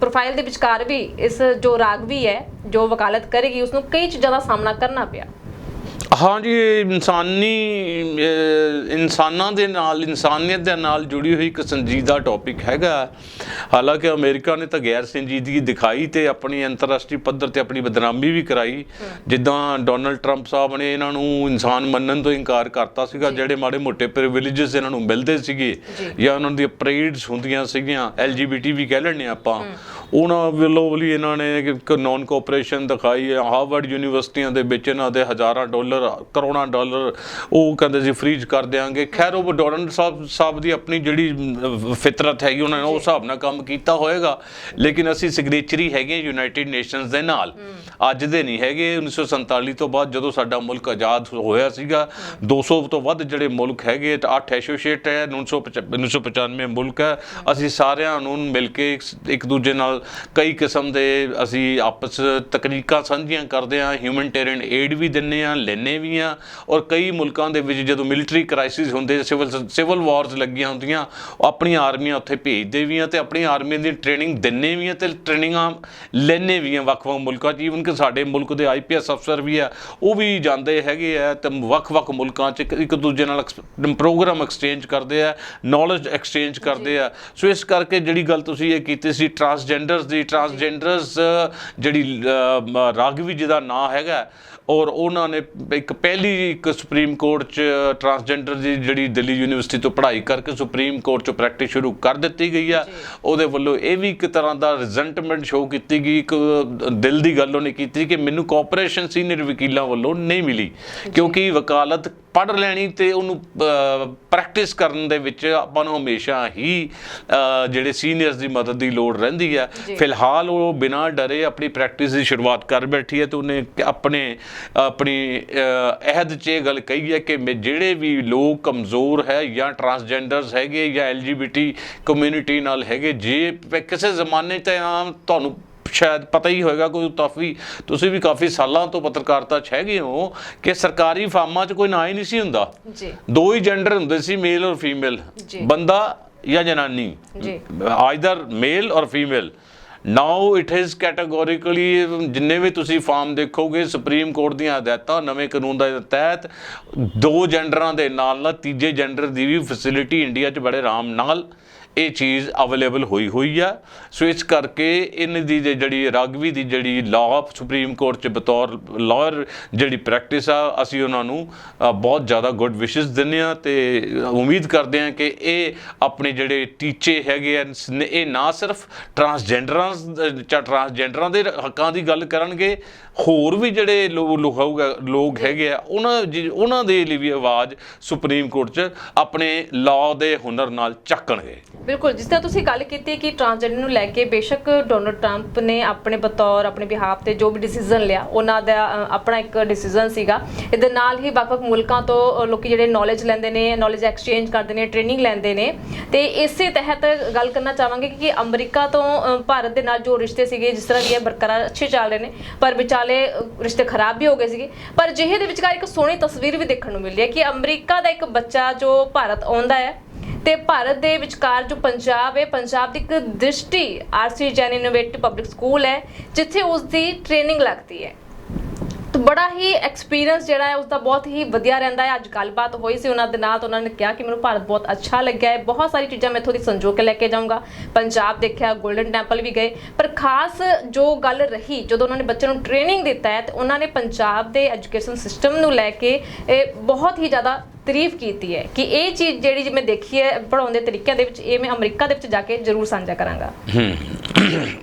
ਪ੍ਰੋਫਾਈਲ ਦੇ ਵਿਚਕਾਰ ਵੀ ਇਸ ਜੋ ਰਾਗਵੀ ਹੈ, ਜੋ ਵਕਾਲਤ ਕਰੇਗੀ ਉਸ ਨੂੰ ਕਈ ਚੀਜ਼ਾਂ ਦਾ ਸਾਹਮਣਾ ਕਰਨਾ ਪਿਆ। ਹਾਂਜੀ ਇਹ ਇਨਸਾਨੀ ਇਨਸਾਨਾਂ ਦੇ ਨਾਲ ਇਨਸਾਨੀਅਤ ਦੇ ਨਾਲ ਜੁੜੀ ਹੋਈ ਇੱਕ ਸੰਜੀਦਾ ਟੌਪਿਕ ਹੈਗਾ। ਹਾਲਾਂਕਿ ਅਮਰੀਕਾ ਨੇ ਤਾਂ ਗੈਰ ਸੰਜੀਦਗੀ ਦਿਖਾਈ ਤੇ ਆਪਣੀ ਅੰਤਰਰਾਸ਼ਟਰੀ ਪੱਧਰ ਤੇ ਆਪਣੀ ਬਦਨਾਮੀ ਵੀ ਕਰਾਈ। ਜਿੱਦਾਂ ਡੋਨਲਡ ਟਰੰਪ ਸਾਹਿਬ ਨੇ ਇਹਨਾਂ ਨੂੰ ਇਨਸਾਨ ਮੰਨਣ ਤੋਂ ਇਨਕਾਰ ਕਰਤਾ ਸੀਗਾ ਜਿਹੜੇ ਮਾੜੇ ਮੋਟੇ ਪ੍ਰਿਵਿਲੇजेस ਇਹਨਾਂ ਨੂੰ ਮਿਲਦੇ ਸੀਗੇ ਜੀ। ਜਾਂ ਉਹਨਾਂ ਦੀਆਂ ਪਰੇਡਸ ਹੁੰਦੀਆਂ ਸੀਗੀਆਂ ਐਲਜੀਬੀਟੀ ਵੀ ਕਹਿ ਲੈਣੇ ਆਪਾਂ। ਉਹਨਾਂ ਵੱਲੋਂ ਵੀ ਇਹਨਾਂ ਨੇ ਇੱਕ ਨਾਨ ਕੋਆਪਰੇਸ਼ਨ ਦਿਖਾਈ ਹੈ। ਹਾਰਵਰਡ ਯੂਨੀਵਰਸਿਟੀਆਂ ਦੇ ਵਿੱਚ ਇਹਨਾਂ ਦੇ ਹਜ਼ਾਰਾਂ ਡਾਲਰ ਕਰੋੜਾਂ ਡਾਲਰ ਉਹ ਕਹਿੰਦੇ ਸੀ ਫ੍ਰੀਜ਼ ਕਰ ਦਿਆਂਗੇ। ਖੈਰ ਉਹ ਡੋਨਲਡ ਸਾਹਿਬ ਸਾਹਿਬ ਦੀ ਆਪਣੀ ਜਿਹੜੀ ਫਿਤਰਤ ਹੈਗੀ ਉਹਨਾਂ ਨੇ ਉਸ ਹਿਸਾਬ ਨਾਲ ਕੰਮ ਕੀਤਾ ਹੋਏਗਾ। ਲੇਕਿਨ ਅਸੀਂ ਸਿਗਨੇਚਰੀ ਹੈਗੇ ਯੂਨਾਈਟਿਡ ਨੇਸ਼ਨਸ ਦੇ ਨਾਲ। ਅੱਜ ਦੇ ਨਹੀਂ ਹੈਗੇ। 1947 ਤੋਂ ਬਾਅਦ ਜਦੋਂ ਸਾਡਾ ਮੁਲਕ ਆਜ਼ਾਦ ਹੋਇਆ ਸੀਗਾ 200 ਤੋਂ ਵੱਧ ਜਿਹੜੇ ਮੁਲਕ ਹੈਗੇ ਤੇ 8 ਐਸੋਸੀਏਟ ਹੈ 1995 ਮੁਲਕ ਹੈ। ਅਸੀਂ ਸਾਰਿਆਂ ਨੂੰ ਮਿਲ ਕੇ ਇੱਕ ਦੂਜੇ ਨਾਲ ਕਈ ਕਿਸਮ ਦੇ ਅਸੀਂ ਆਪਸ ਤਕਨੀਕਾਂ ਸਾਂਝੀਆਂ ਕਰਦੇ ਹਾਂ ਹਿਊਮਨਟੇਰੀਅਨ ਏਡ ਵੀ ਦਿੰਨੇ ਆ ਲੈਨੇ ਵੀ ਆ ਔਰ ਕਈ ਮੁਲਕਾਂ ਦੇ ਵਿੱਚ ਜਦੋਂ ਮਿਲਟਰੀ ਕ੍ਰਾਈਸਿਸ ਹੁੰਦੇ ਸਿਵਲ ਸਿਵਲ ਵਾਰਸ ਲੱਗੀਆਂ ਹੁੰਦੀਆਂ ਉਹ ਆਪਣੀਆਂ ਆਰਮੀਆਂ ਉੱਥੇ ਭੇਜਦੇ ਵੀ ਆ ਤੇ ਆਪਣੀ ਆਰਮੀ ਦੀ ਟ੍ਰੇਨਿੰਗ ਦਿੰਨੇ ਵੀ ਆ ਤੇ ਟ੍ਰੇਨਿੰਗਾਂ ਲੈਨੇ ਵੀ ਆ ਵੱਖ-ਵੱਖ ਮੁਲਕਾਂ 'ਚ। ਈਵਨ ਕਿ ਸਾਡੇ ਮੁਲਕ ਦੇ ਆਈਪੀਐਸ ਅਫਸਰ ਵੀ ਆ ਉਹ ਵੀ ਜਾਂਦੇ ਹੈਗੇ ਆ ਤੇ ਵੱਖ-ਵੱਖ ਮੁਲਕਾਂ 'ਚ ਇੱਕ- ਦੂਜੇ ਨਾਲ ਪ੍ਰੋਗਰਾਮ ਐਕਸਚੇਂਜ ਕਰਦੇ ਆ ਨੌਲੇਜ ਐਕਸਚੇਂਜ ਕਰਦੇ ਆ। ਸੋ ਇਸ ਕਰਕੇ ਜਿਹੜੀ ਗੱਲ ਤੁਸੀਂ ਇਹ ਕੀਤੀ ਸੀ ਟਰਾਂਸਜੈਂਡਰਸ ਦੀ ਟਰਾਂਸਜੈਂਡਰਸ ਜਿਹੜੀ ਅਹ, ਮ- ਰਾਘਵੀ ਜੀ ਦਾ ਨਾਂ ਹੈਗਾ ਔਰ ਉਹਨਾਂ ਨੇ ਇੱਕ ਪਹਿਲੀ ਇੱਕ ਸੁਪਰੀਮ ਕੋਰਟ ਚ ਟਰਾਂਸਜੈਂਡਰ ਦੀ ਜਿਹੜੀ ਦਿੱਲੀ ਯੂਨੀਵਰਸਿਟੀ ਤੋਂ ਪੜ੍ਹਾਈ ਕਰਕੇ ਸੁਪਰੀਮ ਕੋਰਟ ਚ ਪ੍ਰੈਕਟਿਸ ਸ਼ੁਰੂ ਕਰ ਦਿੱਤੀ ਗਈ ਆ। ਉਹਦੇ ਵੱਲੋਂ ਇਹ ਵੀ ਇੱਕ ਤਰ੍ਹਾਂ ਦਾ ਰਿਜ਼ੈਂਟਮੈਂਟ ਸ਼ੋ ਕੀਤੀ ਗਈ ਇੱਕ ਦਿਲ ਦੀ ਗੱਲ ਉਹਨੇ ਕੀਤੀ ਕਿ ਮੈਨੂੰ ਕੋਆਪਰੇਸ਼ਨ ਸੀਨੀਅਰ ਵਕੀਲਾਂ ਵੱਲੋਂ ਨਹੀਂ ਮਿਲੀ ਕਿਉਂਕਿ ਵਕਾਲਤ ਪੜ੍ਹ ਲੈਣੀ ਤੇ ਉਹਨੂੰ ਪ੍ਰੈਕਟਿਸ ਕਰਨ ਦੇ ਵਿੱਚ ਆਪਾਂ ਨੂੰ ਹਮੇਸ਼ਾ ਹੀ ਜਿਹੜੇ ਸੀਨੀਅਰਸ ਦੀ ਮਦਦ ਦੀ ਲੋੜ ਰਹਿੰਦੀ ਆ। ਜੀ। ਫਿਲਹਾਲ ਉਹ ਬਿਨਾਂ ਡਰੇ ਆਪਣੀ ਪ੍ਰੈਕਟਿਸ ਦੀ ਸ਼ੁਰੂਆਤ ਕਰ ਬੈਠੀ ਹੈ ਤੇ ਉਹਨੇ ਆਪਣੇ ਆਪਣੀ ਅਹ, ਅਹਿਦ 'ਚ ਇਹ ਗੱਲ ਕਹੀ ਹੈ ਕਿ ਜਿਹੜੇ ਵੀ ਲੋਕ ਕਮਜ਼ੋਰ ਹੈ ਜਾਂ ਟਰਾਂਸਜੈਂਡਰਸ ਹੈਗੇ ਜਾਂ ਐਲਜੀਬੀਟੀ ਕਮਿਊਨਿਟੀ ਨਾਲ ਹੈਗੇ ਜੇ ਕਿਸੇ ਜ਼ਮਾਨੇ ਤੇ ਆਮ ਤੁਹਾਨੂੰ ਸ਼ਾਇਦ ਪਤਾ ਹੀ ਹੋਏਗਾ ਕੋਈ ਕਾਫੀ ਤੁਸੀਂ ਵੀ ਕਾਫੀ ਸਾਲਾਂ ਤੋਂ ਪੱਤਰਕਾਰਤਾ 'ਚ ਹੈਗੇ ਹੋ ਕਿ ਸਰਕਾਰੀ ਫਾਰਮਾਂ 'ਚ ਕੋਈ ਨਾਂ ਹੀ ਨਹੀਂ ਸੀ ਹੁੰਦਾ। ਜੀ। ਦੋ ਹੀ ਜੈਂਡਰ ਹੁੰਦੇ ਸੀ ਮੇਲ ਔਰ ਫੀਮੇਲ। ਬੰਦਾ ਜਾਂ ਜਨਾਨੀ। ਜੀ। Either male or female now it is categorically ਜਿੰਨੇ ਵੀ ਤੁਸੀਂ ਫਾਰਮ ਦੇਖੋਗੇ ਸੁਪਰੀਮ ਕੋਰਟ ਦੀਆਂ ਹਦਾਇਤਾਂ ਨਵੇਂ ਕਾਨੂੰਨ ਦੇ ਤਹਿਤ ਦੋ ਜੈਂਡਰਾਂ ਦੇ ਨਾਲ ਨਾਲ ਤੀਜੇ ਜੈਂਡਰ ਦੀ ਵੀ ਫੈਸਿਲਿਟੀ ਇੰਡੀਆ 'ਚ ਬੜੇ ਆਰਾਮ ਨਾਲ ਇਹ ਚੀਜ਼ ਅਵੇਲੇਬਲ ਹੋਈ ਹੋਈ ਆ। ਸੋ ਇਸ ਕਰਕੇ ਇਹਨਾਂ ਦੀ ਜੇ ਜਿਹੜੀ ਰਾਗਵੀ ਦੀ ਜਿਹੜੀ ਲਾਅ ਸੁਪਰੀਮ ਕੋਰਟ 'ਚ ਬਤੌਰ ਲਾਇਰ ਜਿਹੜੀ ਪ੍ਰੈਕਟਿਸ ਆ, ਅਸੀਂ ਉਹਨਾਂ ਨੂੰ ਬਹੁਤ ਜ਼ਿਆਦਾ ਗੁੱਡ ਵਿਸ਼ੇਸ ਦਿੰਦੇ ਆ ਤੇ ਉਮੀਦ ਕਰਦੇ ਆ ਕਿ ਇਹ ਆਪਣੇ ਜਿਹੜੇ ਟੀਚੇ ਹੈਗੇ ਆ ਇਹ ਨਾ ਸਿਰਫ ਟਰਾਂਸਜੈਂਡਰਾਂ ਜਾਂ ਟਰਾਂਸਜੈਂਡਰਾਂ ਦੇ ਹੱਕਾਂ ਦੀ ਗੱਲ ਕਰਨਗੇ, ਹੋਰ ਵੀ ਜਿਹੜੇ ਲੋ- ਲੋਕ ਲੋਕ ਹੈਗੇ ਆ, ਉਹਨਾਂ ਜੀ- ਉਹਨਾਂ ਦੇ ਲਈ ਵੀ ਆਵਾਜ਼ ਸੁਪਰੀਮ ਕੋਰਟ 'ਚ ਆਪਣੇ ਲਾਅ ਦੇ ਹੁਨਰ ਨਾਲ ਚੱਕਣਗੇ। ਬਿਲਕੁਲ ਜਿਸ ਤਰ੍ਹਾਂ ਤੁਸੀਂ ਗੱਲ ਕੀਤੀ ਕਿ ਟਰਾਂਸਜੈਂਡਰ ਨੂੰ ਲੈ ਕੇ ਬੇਸ਼ੱਕ ਡੋਨਲਡ ਟਰੰਪ ਨੇ ਆਪਣੇ ਬਤੌਰ ਆਪਣੇ ਬਿਹਾਫ ਤੇ ਜੋ ਵੀ ਡਿਸੀਜਨ ਲਿਆ ਉਹਨਾਂ ਦਾ ਅ, ਆਪਣਾ ਇੱਕ ਡਿਸੀਜਨ ਸੀਗਾ। ਇਹਦੇ ਨਾਲ ਹੀ ਵੱਖ-ਵੱਖ ਮੁਲਕਾਂ ਤੋਂ ਅ, ਲੋਕੀ ਜਿਹੜੇ ਨੌਲੇਜ ਲੈਂਦੇ ਨੇ ਨੌਲੇਜ ਐਕਸਚੇਂਜ ਕਰਦੇ ਨੇ ਟ੍ਰੇਨਿੰਗ ਲੈਂਦੇ ਨੇ। ਤੇ ਇਸੇ ਤਹਿਤ ਗੱਲ ਕਰਨਾ ਚਾਹਾਂਗੇ ਕਿ ਅਮਰੀਕਾ ਤੋਂ ਅ, ਭਾਰਤ ਦੇ ਨਾਲ ਜੋ ਰਿਸ਼ਤੇ ਸੀਗੇ ਜਿਸ ਤਰ੍ਹਾਂ ਵੀ ਇਹ ਬਰਕਰਾਰ ਅੱਛੇ ਚੱਲ ਰਹੇ ਨੇ ਪਰ ਵਿਚਾਲੇ ਅ, ਰਿਸ਼ਤੇ ਖਰਾਬ ਵੀ ਹੋ ਗਏ ਸੀਗੇ। ਪਰ ਜਿਹੇ ਦੇ ਵਿਚਕਾਰ ਇੱਕ ਸੋਹਣੀ ਤਸਵੀਰ ਵੀ ਦੇਖਣ ਨੂੰ ਮਿਲਦੀ ਹੈ ਕਿ ਅਮਰੀਕਾ ਦਾ ਇੱਕ ਬੱਚਾ ਜੋ ਭਾਰਤ ਆਉਂਦਾ ਹੈ ਤੇ ਭਾਰਤ ਦੇ ਵਿਚਕਾਰ ਜੋ ਪੰਜਾਬ ਹੈ, ਪੰਜਾਬ ਦੀ ਇੱਕ ਦ੍ਰਿਸ਼ਟੀ RC Jain innovative public school ਹੈ, ਜਿੱਥੇ ਉਸ ਦੀ ਟ੍ਰੇਨਿੰਗ ਲੱਗਦੀ ਹੈ। ਤਾਂ ਬੜਾ ਹੀ ਐਕਸਪੀਰੀਅੰਸ ਜਿਹੜਾ ਹੈ ਉਸ ਦਾ ਬਹੁਤ ਹੀ ਵਧੀਆ ਰਹਿੰਦਾ ਹੈ। ਅੱਜ ਗੱਲਬਾਤ ਹੋਈ ਸੀ ਉਹਨਾਂ ਦੇ ਨਾਲ ਉਹਨਾਂ ਨੇ ਕਿਹਾ ਕਿ ਮੈਨੂੰ ਭਾਰਤ ਬਹੁਤ ਅੱਛਾ ਲੱਗਿਆ ਹੈ। ਬਹੁਤ ਸਾਰੀ ਚੀਜ਼ਾਂ ਮੈਂ ਇੱਥੋਂ ਦੀ ਸੰਜੋ ਕੇ ਲੈ ਕੇ ਜਾਊਂਗਾ। ਪੰਜਾਬ ਦੇਖਿਆ 골ਡਨ ਟੈਂਪਲ ਵੀ ਗਏ। ਪਰ ਖਾਸ ਜੋ ਗੱਲ ਰਹੀ, ਜਦੋਂ ਉਹਨਾਂ ਨੇ ਬੱਚਿਆਂ ਨੂੰ ਟ੍ਰੇਨਿੰਗ ਦਿੱਤਾ ਹੈ, ਤੇ ਉਹਨਾਂ ਨੇ ਪੰਜਾਬ ਦੇ ਐਜੂਕੇਸ਼ਨ ਸਿਸਟਮ ਨੂੰ ਲੈ ਕੇ ਇਹ ਬਹੁਤ ਹੀ ਜ਼ਿਆਦਾ ਤਾਰੀਫ ਕੀਤੀ ਹੈ ਕਿ ਇਹ ਚੀਜ਼ ਜਿਹੜੀ ਜਿਵੇਂ ਦੇਖੀ ਹੈ ਪੜਾਉਣ ਦੇ ਤਰੀਕਿਆਂ ਦੇ ਵਿੱਚ ਇਹ ਮੈਂ ਅਮਰੀਕਾ ਦੇ ਵਿੱਚ ਜਾ ਕੇ ਜ਼ਰੂਰ ਸਾਂਝਾ ਕਰਾਂਗਾ।